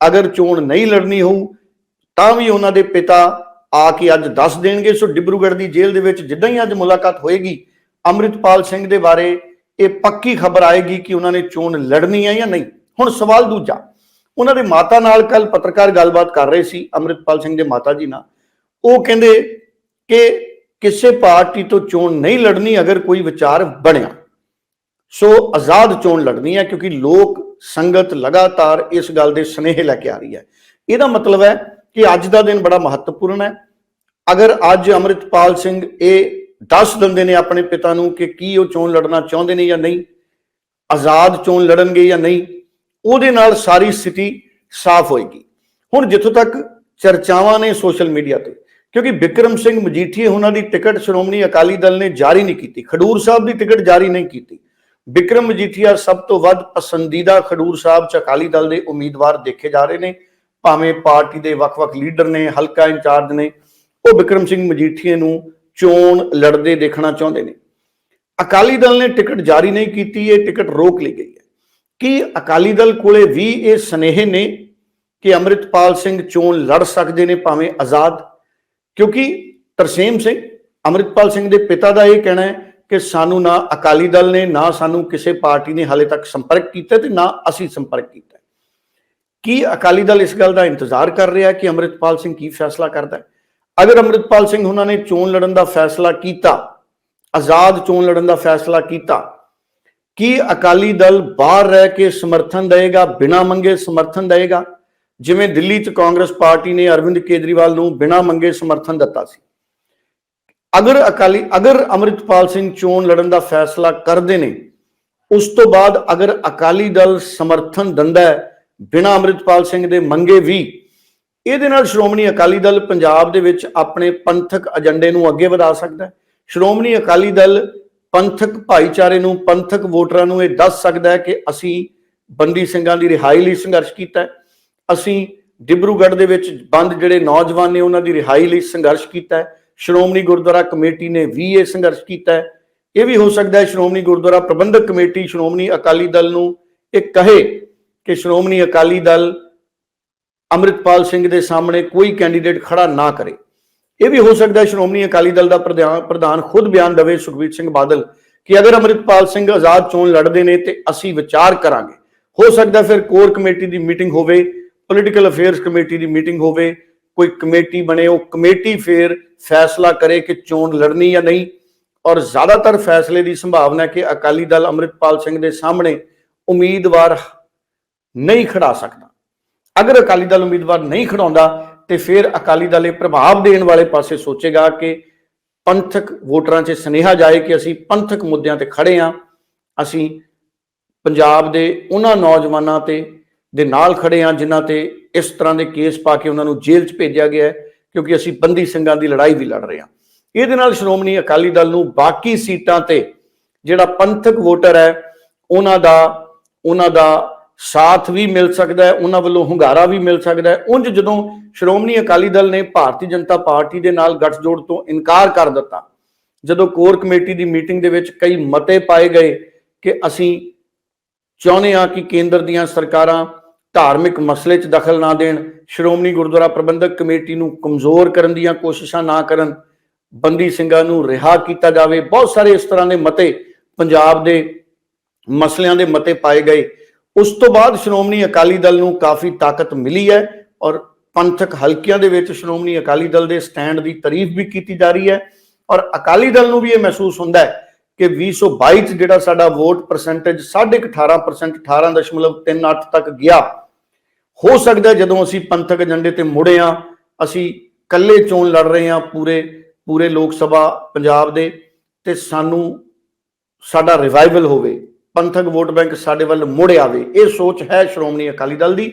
ਅਗਰ ਚੋਣ ਨਹੀਂ ਲੜਨੀ ਹੋਊ, ਤਾਂ ਵੀ ਉਹਨਾਂ ਦੇ ਪਿਤਾ ਆ ਕੇ ਅੱਜ ਦੱਸ ਦੇਣਗੇ। ਸੋ ਡਿਬਰੂਗੜ੍ਹ ਦੀ ਜੇਲ੍ਹ ਦੇ ਵਿੱਚ ਜਿੱਦਾਂ ਹੀ ਅੱਜ ਮੁਲਾਕਾਤ ਹੋਏਗੀ, ਅੰਮ੍ਰਿਤਪਾਲ ਸਿੰਘ ਦੇ ਬਾਰੇ ਇਹ ਪੱਕੀ ਖਬਰ ਆਏਗੀ ਕਿ ਉਹਨਾਂ ਨੇ ਚੋਣ ਲੜਨੀ ਹੈ ਜਾਂ ਨਹੀਂ। ਹੁਣ ਸਵਾਲ ਦੂਜਾ, ਉਹਨਾਂ ਦੇ ਮਾਤਾ ਨਾਲ ਕੱਲ ਪੱਤਰਕਾਰ ਗੱਲਬਾਤ ਕਰ ਰਹੇ ਸੀ, ਅੰਮ੍ਰਿਤਪਾਲ ਸਿੰਘ ਦੇ ਮਾਤਾ ਜੀ ਨਾਲ। ਉਹ ਕਹਿੰਦੇ ਕਿ ਕਿਸੇ ਪਾਰਟੀ ਤੋਂ ਚੋਣ ਨਹੀਂ ਲੜਨੀ ਅਗਰ ਕੋਈ ਵਿਚਾਰ ਬਣਿਆ। ਸੋ ਆਜ਼ਾਦ ਚੋਣ ਲੜਨੀ ਹੈ ਕਿਉਂਕਿ ਲੋਕ ਸੰਗਤ ਲਗਾਤਾਰ ਇਸ ਗੱਲ ਦੇ ਸਨੇਹ ਲੈ ਕੇ ਆ ਰਹੀ ਹੈ। ਇਹਦਾ ਮਤਲਬ ਹੈ ਕਿ ਅੱਜ ਦਾ ਦਿਨ ਬੜਾ ਮਹੱਤਵਪੂਰਨ ਹੈ। ਅਗਰ ਅੱਜ ਅੰਮ੍ਰਿਤਪਾਲ ਸਿੰਘ ਇਹ ਦੱਸ ਦਿੰਦੇ ਨੇ ਆਪਣੇ ਪਿਤਾ ਨੂੰ ਕਿ ਕੀ ਉਹ ਚੋਣ ਲੜਨਾ ਚਾਹੁੰਦੇ ਨੇ ਜਾਂ ਨਹੀਂ, ਆਜ਼ਾਦ ਚੋਣ ਲੜਨਗੇ ਜਾਂ ਨਹੀਂ, ਉਹਦੇ ਨਾਲ ਸਾਰੀ ਸਥਿਤੀ ਸਾਫ਼ ਹੋਏਗੀ। ਹੁਣ ਜਿੱਥੋਂ ਤੱਕ ਚਰਚਾਵਾਂ ਨੇ ਸੋਸ਼ਲ ਮੀਡੀਆ ਤੇ, ਕਿਉਂਕਿ ਵਿਕਰਮ ਸਿੰਘ ਮਜੀਠੀਏ ਉਹਨਾਂ ਦੀ ਟਿਕਟ ਸ਼੍ਰੋਮਣੀ ਅਕਾਲੀ ਦਲ ਨੇ ਜਾਰੀ ਨਹੀਂ ਕੀਤੀ, ਖਡੂਰ ਸਾਹਿਬ ਦੀ ਟਿਕਟ ਜਾਰੀ ਨਹੀਂ ਕੀਤੀ ਵਿਕਰਮ ਮਜੀਠੀਆ ਸਭ ਤੋਂ ਵੱਧ ਪਸੰਦੀਦਾ ਖਡੂਰ ਸਾਹਿਬ ਚ ਅਕਾਲੀ ਦਲ ਦੇ ਉਮੀਦਵਾਰ ਦੇਖੇ ਜਾ ਰਹੇ ਨੇ। ਭਾਵੇਂ ਪਾਰਟੀ ਦੇ ਵੱਖ-ਵੱਖ ਲੀਡਰ ਨੇ, ਹਲਕਾ ਇੰਚਾਰਜ ਨੇ, ਉਹ ਵਿਕਰਮ ਸਿੰਘ ਮਜੀਠੀਏ ਨੂੰ ਚੋਣ ਲੜਦੇ ਦੇਖਣਾ ਚਾਹੁੰਦੇ ਨੇ। ਅਕਾਲੀ ਦਲ ਨੇ ਟਿਕਟ ਜਾਰੀ ਨਹੀਂ ਕੀਤੀ, ਇਹ ਟਿਕਟ ਰੋਕ ਲਈ ਗਈ ਹੈ। ਕੀ ਅਕਾਲੀ ਦਲ ਕੋਲੇ ਵੀ ਇਹ ਸਨੇਹ ਨੇ ਕਿ ਅੰਮ੍ਰਿਤਪਾਲ ਸਿੰਘ ਚੋਣ ਲੜ ਸਕਦੇ ਨੇ ਭਾਵੇਂ ਆਜ਼ਾਦ? ਕਿਉਂਕਿ ਤਰਸੇਮ ਸਿੰਘ, ਅੰਮ੍ਰਿਤਪਾਲ ਸਿੰਘ ਦੇ ਪਿਤਾ ਦਾ ਇਹ ਕਹਿਣਾ ਹੈ ਕਿ ਸਾਨੂੰ ਨਾ ਅਕਾਲੀ ਦਲ ਨੇ, ਨਾ ਸਾਨੂੰ ਕਿਸੇ ਪਾਰਟੀ ਨੇ ਹਾਲੇ ਤੱਕ ਸੰਪਰਕ ਕੀਤਾ ਤੇ ਨਾ ਅਸੀਂ ਸੰਪਰਕ ਕੀਤਾ। ਕੀ ਅਕਾਲੀ ਦਲ ਇਸ ਗੱਲ ਦਾ ਇੰਤਜ਼ਾਰ ਕਰ ਰਿਹਾ ਕਿ ਅੰਮ੍ਰਿਤਪਾਲ ਸਿੰਘ ਕੀ ਫੈਸਲਾ ਕਰਦਾ ਹੈ? ਅਗਰ ਅੰਮ੍ਰਿਤਪਾਲ ਸਿੰਘ ਉਹਨਾਂ ਨੇ ਚੋਣ ਲੜਨ ਦਾ ਫੈਸਲਾ ਕੀਤਾ, ਆਜ਼ਾਦ ਚੋਣ ਲੜਨ ਦਾ ਫੈਸਲਾ ਕੀਤਾ, ਕੀ ਅਕਾਲੀ ਦਲ ਬਾਹਰ ਰਹਿ ਕੇ ਸਮਰਥਨ ਦੇਗਾ ਬਿਨਾਂ ਮੰਗੇ ਸਮਰਥਨ ਦੇਗਾ ਜਿਵੇਂ ਦਿੱਲੀ 'ਚ ਕਾਂਗਰਸ ਪਾਰਟੀ ਨੇ ਅਰਵਿੰਦ ਕੇਜਰੀਵਾਲ ਨੂੰ ਬਿਨਾਂ ਮੰਗੇ ਸਮਰਥਨ ਦਿੱਤਾ ਸੀ। ਅਗਰ ਅਕਾਲੀ, ਅਗਰ ਅੰਮ੍ਰਿਤਪਾਲ ਸਿੰਘ ਚੋਣ ਲੜਨ ਦਾ ਫੈਸਲਾ ਕਰਦੇ ਨੇ, ਉਸ ਤੋਂ ਬਾਅਦ ਅਗਰ ਅਕਾਲੀ ਦਲ ਸਮਰਥਨ ਦਿੰਦਾ ਹੈ, ਬਿਨਾਂ ਅੰਮ੍ਰਿਤਪਾਲ ਸਿੰਘ ਦੇ ਮੰਗੇ ਵੀ, ਇਹਦੇ ਨਾਲ ਸ਼੍ਰੋਮਣੀ ਅਕਾਲੀ ਦਲ ਪੰਜਾਬ ਦੇ ਵਿੱਚ ਆਪਣੇ ਪੰਥਕ ਏਜੰਡੇ ਨੂੰ ਅੱਗੇ ਵਧਾ ਸਕਦਾ ਹੈ। ਸ਼੍ਰੋਮਣੀ ਅਕਾਲੀ ਦਲ ਪੰਥਕ ਭਾਈਚਾਰੇ ਨੂੰ, ਪੰਥਕ ਵੋਟਰਾਂ ਨੂੰ ਇਹ ਦੱਸ ਸਕਦਾ ਹੈ ਕਿ ਅਸੀਂ ਬੰਦੀ ਸਿੰਘਾਂ ਦੀ ਰਿਹਾਈ ਲਈ ਸੰਘਰਸ਼ ਕੀਤਾ ਅਸੀਂ ਡਿਬਰੂਗੜ੍ਹ ਦੇ ਵਿੱਚ ਬੰਦ ਜਿਹੜੇ ਨੌਜਵਾਨ ਨੇ ਉਹਨਾਂ ਦੀ ਰਿਹਾਈ ਲਈ ਸੰਘਰਸ਼ ਕੀਤਾ ਹੈ। ਸ਼੍ਰੋਮਣੀ ਗੁਰਦੁਆਰਾ ਕਮੇਟੀ ਨੇ ਵੀ ਇਹ ਸੰਘਰਸ਼ ਕੀਤਾ ਹੈ। ਇਹ ਵੀ ਹੋ ਸਕਦਾ ਹੈ ਸ਼੍ਰੋਮਣੀ ਗੁਰਦੁਆਰਾ ਪ੍ਰਬੰਧਕ ਕਮੇਟੀ, ਸ਼੍ਰੋਮਣੀ ਅਕਾਲੀ ਦਲ ਨੂੰ ਇਹ ਕਹੇ ਕਿ ਸ਼੍ਰੋਮਣੀ ਅਕਾਲੀ ਦਲ ਅੰਮ੍ਰਿਤਪਾਲ ਸਿੰਘ ਦੇ ਸਾਹਮਣੇ ਕੋਈ ਕੈਂਡੀਡੇਟ ਖੜਾ ਨਾ ਕਰੇ। ਇਹ ਵੀ ਹੋ ਸਕਦਾ ਹੈ ਸ਼੍ਰੋਮਣੀ ਅਕਾਲੀ ਦਲ ਦਾ ਪ੍ਰਧਾਨ ਪ੍ਰਧਾਨ ਖੁਦ ਬਿਆਨ ਦੇਵੇ ਸੁਖਬੀਰ ਸਿੰਘ ਬਾਦਲ ਕਿ ਅਗਰ ਅੰਮ੍ਰਿਤਪਾਲ ਸਿੰਘ ਆਜ਼ਾਦ ਚੋਣ ਲੜਦੇ ਨੇ ਤੇ ਅਸੀਂ ਵਿਚਾਰ ਕਰਾਂਗੇ। ਹੋ ਸਕਦਾ ਫਿਰ ਕੋਰ ਕਮੇਟੀ ਦੀ ਮੀਟਿੰਗ ਹੋਵੇ, ਪੋਲੀਟੀਕਲ ਅਫੇਅਰਸ ਕਮੇਟੀ ਦੀ ਮੀਟਿੰਗ ਹੋਵੇ ਕੋਈ ਕਮੇਟੀ ਬਣੇ, ਉਹ ਕਮੇਟੀ ਫਿਰ ਫੈਸਲਾ ਕਰੇ ਕਿ ਚੋਣ ਲੜਨੀ ਜਾਂ ਨਹੀਂ। ਔਰ ਜ਼ਿਆਦਾਤਰ ਫੈਸਲੇ ਦੀ ਸੰਭਾਵਨਾ ਹੈ ਕਿ ਅਕਾਲੀ ਦਲ ਅੰਮ੍ਰਿਤਪਾਲ ਸਿੰਘ ਦੇ ਸਾਹਮਣੇ ਉਮੀਦਵਾਰ ਨਹੀਂ ਖੜਾ ਸਕਦਾ। ਅਗਰ ਅਕਾਲੀ ਦਲ ਉਮੀਦਵਾਰ ਨਹੀਂ ਖੜਾਉਂਦਾ, ਤੇ ਫਿਰ ਅਕਾਲੀ ਦਲ ਇਹ ਪ੍ਰਭਾਵ ਦੇਣ ਵਾਲੇ ਪਾਸੇ ਸੋਚੇਗਾ ਕਿ ਪੰਥਕ ਵੋਟਰਾਂ 'ਚ ਸੁਨੇਹਾ ਜਾਏ ਕਿ ਅਸੀਂ ਪੰਥਕ ਮੁੱਦਿਆਂ ਤੇ ਖੜੇ ਹਾਂ। ਅਸੀਂ ਪੰਜਾਬ ਦੇ ਉਹਨਾਂ ਨੌਜਵਾਨਾਂ ਤੇ ਦੇ ਨਾਲ ਖੜੇ ਹਾਂ, ਜਿਨ੍ਹਾਂ ਤੇ ਇਸ ਤਰ੍ਹਾਂ ਦੇ ਕੇਸ ਪਾ ਕੇ ਉਹਨਾਂ ਨੂੰ ਜੇਲ੍ਹ 'ਚ ਭੇਜਿਆ ਗਿਆ ਹੈ, ਕਿਉਂਕਿ ਅਸੀਂ ਬੰਦੀ ਸਿੰਘਾਂ ਦੀ ਲੜਾਈ ਵੀ ਲੜ ਰਹੇ ਹਾਂ। ਇਹਦੇ ਨਾਲ ਸ਼੍ਰੋਮਣੀ ਅਕਾਲੀ ਦਲ ਨੂੰ ਬਾਕੀ ਸੀਟਾਂ ਤੇ ਜਿਹੜਾ ਪੰਥਕ ਵੋਟਰ ਹੈ, ਉਹਨਾਂ ਦਾ ਉਹਨਾਂ ਦਾ ਸਾਥ ਵੀ ਮਿਲ ਸਕਦਾ ਹੈ, ਉਹਨਾਂ ਵੱਲੋਂ ਹੁੰਗਾਰਾ ਵੀ ਮਿਲ ਸਕਦਾ ਹੈ। ਉਂਝ ਜਦੋਂ ਸ਼੍ਰੋਮਣੀ ਅਕਾਲੀ ਦਲ ਨੇ ਭਾਰਤੀ ਜਨਤਾ ਪਾਰਟੀ ਦੇ ਨਾਲ ਗੱਠਜੋੜ ਤੋਂ ਇਨਕਾਰ ਕਰ ਦਿੱਤਾ, ਜਦੋਂ ਕੋਰ ਕਮੇਟੀ ਦੀ ਮੀਟਿੰਗ ਦੇ ਵਿੱਚ ਕਈ ਮਤੇ ਪਾਏ ਗਏ ਕਿ ਅਸੀਂ ਚਾਹੁੰਦੇ ਹਾਂ ਕਿ ਕੇਂਦਰ ਦੀਆਂ ਸਰਕਾਰਾਂ ਧਾਰਮਿਕ ਮਸਲੇ 'ਚ ਦਖਲ ਨਾ ਦੇਣ, ਸ਼੍ਰੋਮਣੀ ਗੁਰਦੁਆਰਾ ਪ੍ਰਬੰਧਕ ਕਮੇਟੀ ਨੂੰ ਕਮਜ਼ੋਰ ਕਰਨ ਦੀਆਂ ਕੋਸ਼ਿਸ਼ਾਂ ਨਾ ਕਰਨ, ਬੰਦੀ ਸਿੰਘਾਂ ਨੂੰ ਰਿਹਾ ਕੀਤਾ ਜਾਵੇ, ਬਹੁਤ ਸਾਰੇ ਇਸ ਤਰ੍ਹਾਂ ਦੇ ਮਤੇ ਪੰਜਾਬ ਦੇ ਮਸਲਿਆਂ ਦੇ ਮਤੇ ਪਾਏ ਗਏ। ਉਸ ਤੋਂ ਬਾਅਦ ਸ਼੍ਰੋਮਣੀ ਅਕਾਲੀ ਦਲ ਨੂੰ ਕਾਫੀ ਤਾਕਤ ਮਿਲੀ ਹੈ ਔਰ ਪੰਥਕ ਹਲਕਿਆਂ ਦੇ ਵਿੱਚ ਸ਼੍ਰੋਮਣੀ ਅਕਾਲੀ ਦਲ ਦੇ ਸਟੈਂਡ ਦੀ ਤਾਰੀਫ ਵੀ ਕੀਤੀ ਜਾ ਰਹੀ ਹੈ ਔਰ ਅਕਾਲੀ ਦਲ ਨੂੰ ਵੀ ਇਹ ਮਹਿਸੂਸ ਹੁੰਦਾ ਹੈ ਕਿ 2022 ਚ ਜਿਹੜਾ ਸਾਡਾ ਵੋਟ ਪਰਸੈਂਟੇਜ 18.5% 18.38 ਤੱਕ ਗਿਆ। ਹੋ ਸਕਦਾ ਜਦੋਂ ਅਸੀਂ ਪੰਥਕ ਏਜੰਡੇ ਤੇ ਮੁੜੇ ਆ, ਅਸੀਂ ਇਕੱਲੇ ਚੋਣ ਲੜ ਰਹੇ ਆ ਪੂਰੇ ਪੂਰੇ ਲੋਕ ਸਭਾ ਪੰਜਾਬ ਦੇ, ਤੇ ਸਾਨੂੰ ਸਾਡਾ ਰਿਵਾਈਵਲ ਹੋਵੇ, ਪੰਥਕ ਵੋਟ ਬੈਂਕ ਸਾਡੇ ਵੱਲ ਮੁੜ ਆਵੇ, ਇਹ ਸੋਚ ਹੈ ਸ਼੍ਰੋਮਣੀ ਅਕਾਲੀ ਦਲ ਦੀ।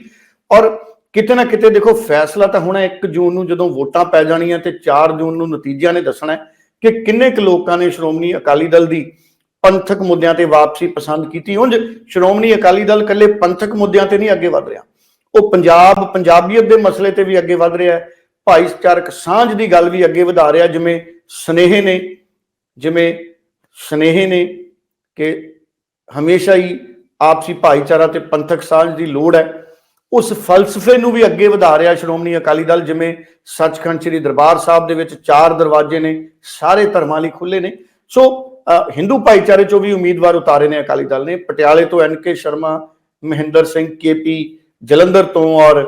ਔਰ ਕਿਤੇ ਨਾ ਕਿਤੇ ਦੇਖੋ, ਫੈਸਲਾ ਤਾਂ ਹੋਣਾ 1 ਜੂਨ ਨੂੰ ਜਦੋਂ ਵੋਟਾਂ ਪੈ ਜਾਣੀਆਂ ਤੇ 4 ਜੂਨ ਨੂੰ ਨਤੀਜਿਆਂ ਨੇ ਦੱਸਣਾ ਹੈ। ਕਿ ਕਿੰਨੇ ਕੁ ਲੋਕਾਂ ਨੇ ਸ਼੍ਰੋਮਣੀ ਅਕਾਲੀ ਦਲ ਦੀ ਪੰਥਕ ਮੁੱਦਿਆਂ ਤੇ ਵਾਪਸੀ ਪਸੰਦ ਕੀਤੀ? ਉਂਝ ਸ਼੍ਰੋਮਣੀ ਅਕਾਲੀ ਦਲ ਇਕੱਲੇ ਪੰਥਕ ਮੁੱਦਿਆਂ ਤੇ ਨਹੀਂ ਅੱਗੇ ਵਧ ਰਿਹਾ। ਉਹ ਪੰਜਾਬ, ਪੰਜਾਬੀਅਤ ਦੇ ਮਸਲੇ ਤੇ ਵੀ ਅੱਗੇ ਵਧ ਰਿਹਾ ਹੈ। ਭਾਈਚਾਰਕ ਸਾਂਝ ਦੀ ਗੱਲ ਵੀ ਅੱਗੇ ਵਧਾ ਰਿਹਾ, ਜਿਵੇਂ ਸਨੇਹ ਨੇ, ਜਿਵੇਂ ਸਨੇਹ ਨੇ ਕਿ ਹਮੇਸ਼ਾ ਹੀ ਆਪਸੀ ਭਾਈਚਾਰਾ ਤੇ ਪੰਥਕ ਸਾਂਝ ਦੀ ਲੋੜ ਹੈ। ਉਸ ਫਲਸਫੇ ਨੂੰ ਵੀ ਅੱਗੇ ਵਧਾ ਰਿਹਾ ਸ਼੍ਰੋਮਣੀ ਅਕਾਲੀ ਦਲ, ਜਿਵੇਂ ਸੱਚਖੰਡ ਸ੍ਰੀ ਦਰਬਾਰ ਸਾਹਿਬ ਦੇ ਵਿੱਚ ਚਾਰ ਦਰਵਾਜ਼ੇ ਨੇ, ਸਾਰੇ ਧਰਮਾਂ ਲਈ ਖੁੱਲੇ ਨੇ। ਸੋ ਹਿੰਦੂ ਭਾਈਚਾਰੇ ਚੋਂ ਵੀ ਉਮੀਦਵਾਰ ਉਤਾਰੇ ਨੇ ਅਕਾਲੀ ਦਲ ਨੇ। ਪਟਿਆਲੇ ਤੋਂ N K Sharma, Mahinder Singh KP Jalandhar ਤੋਂ ਔਰ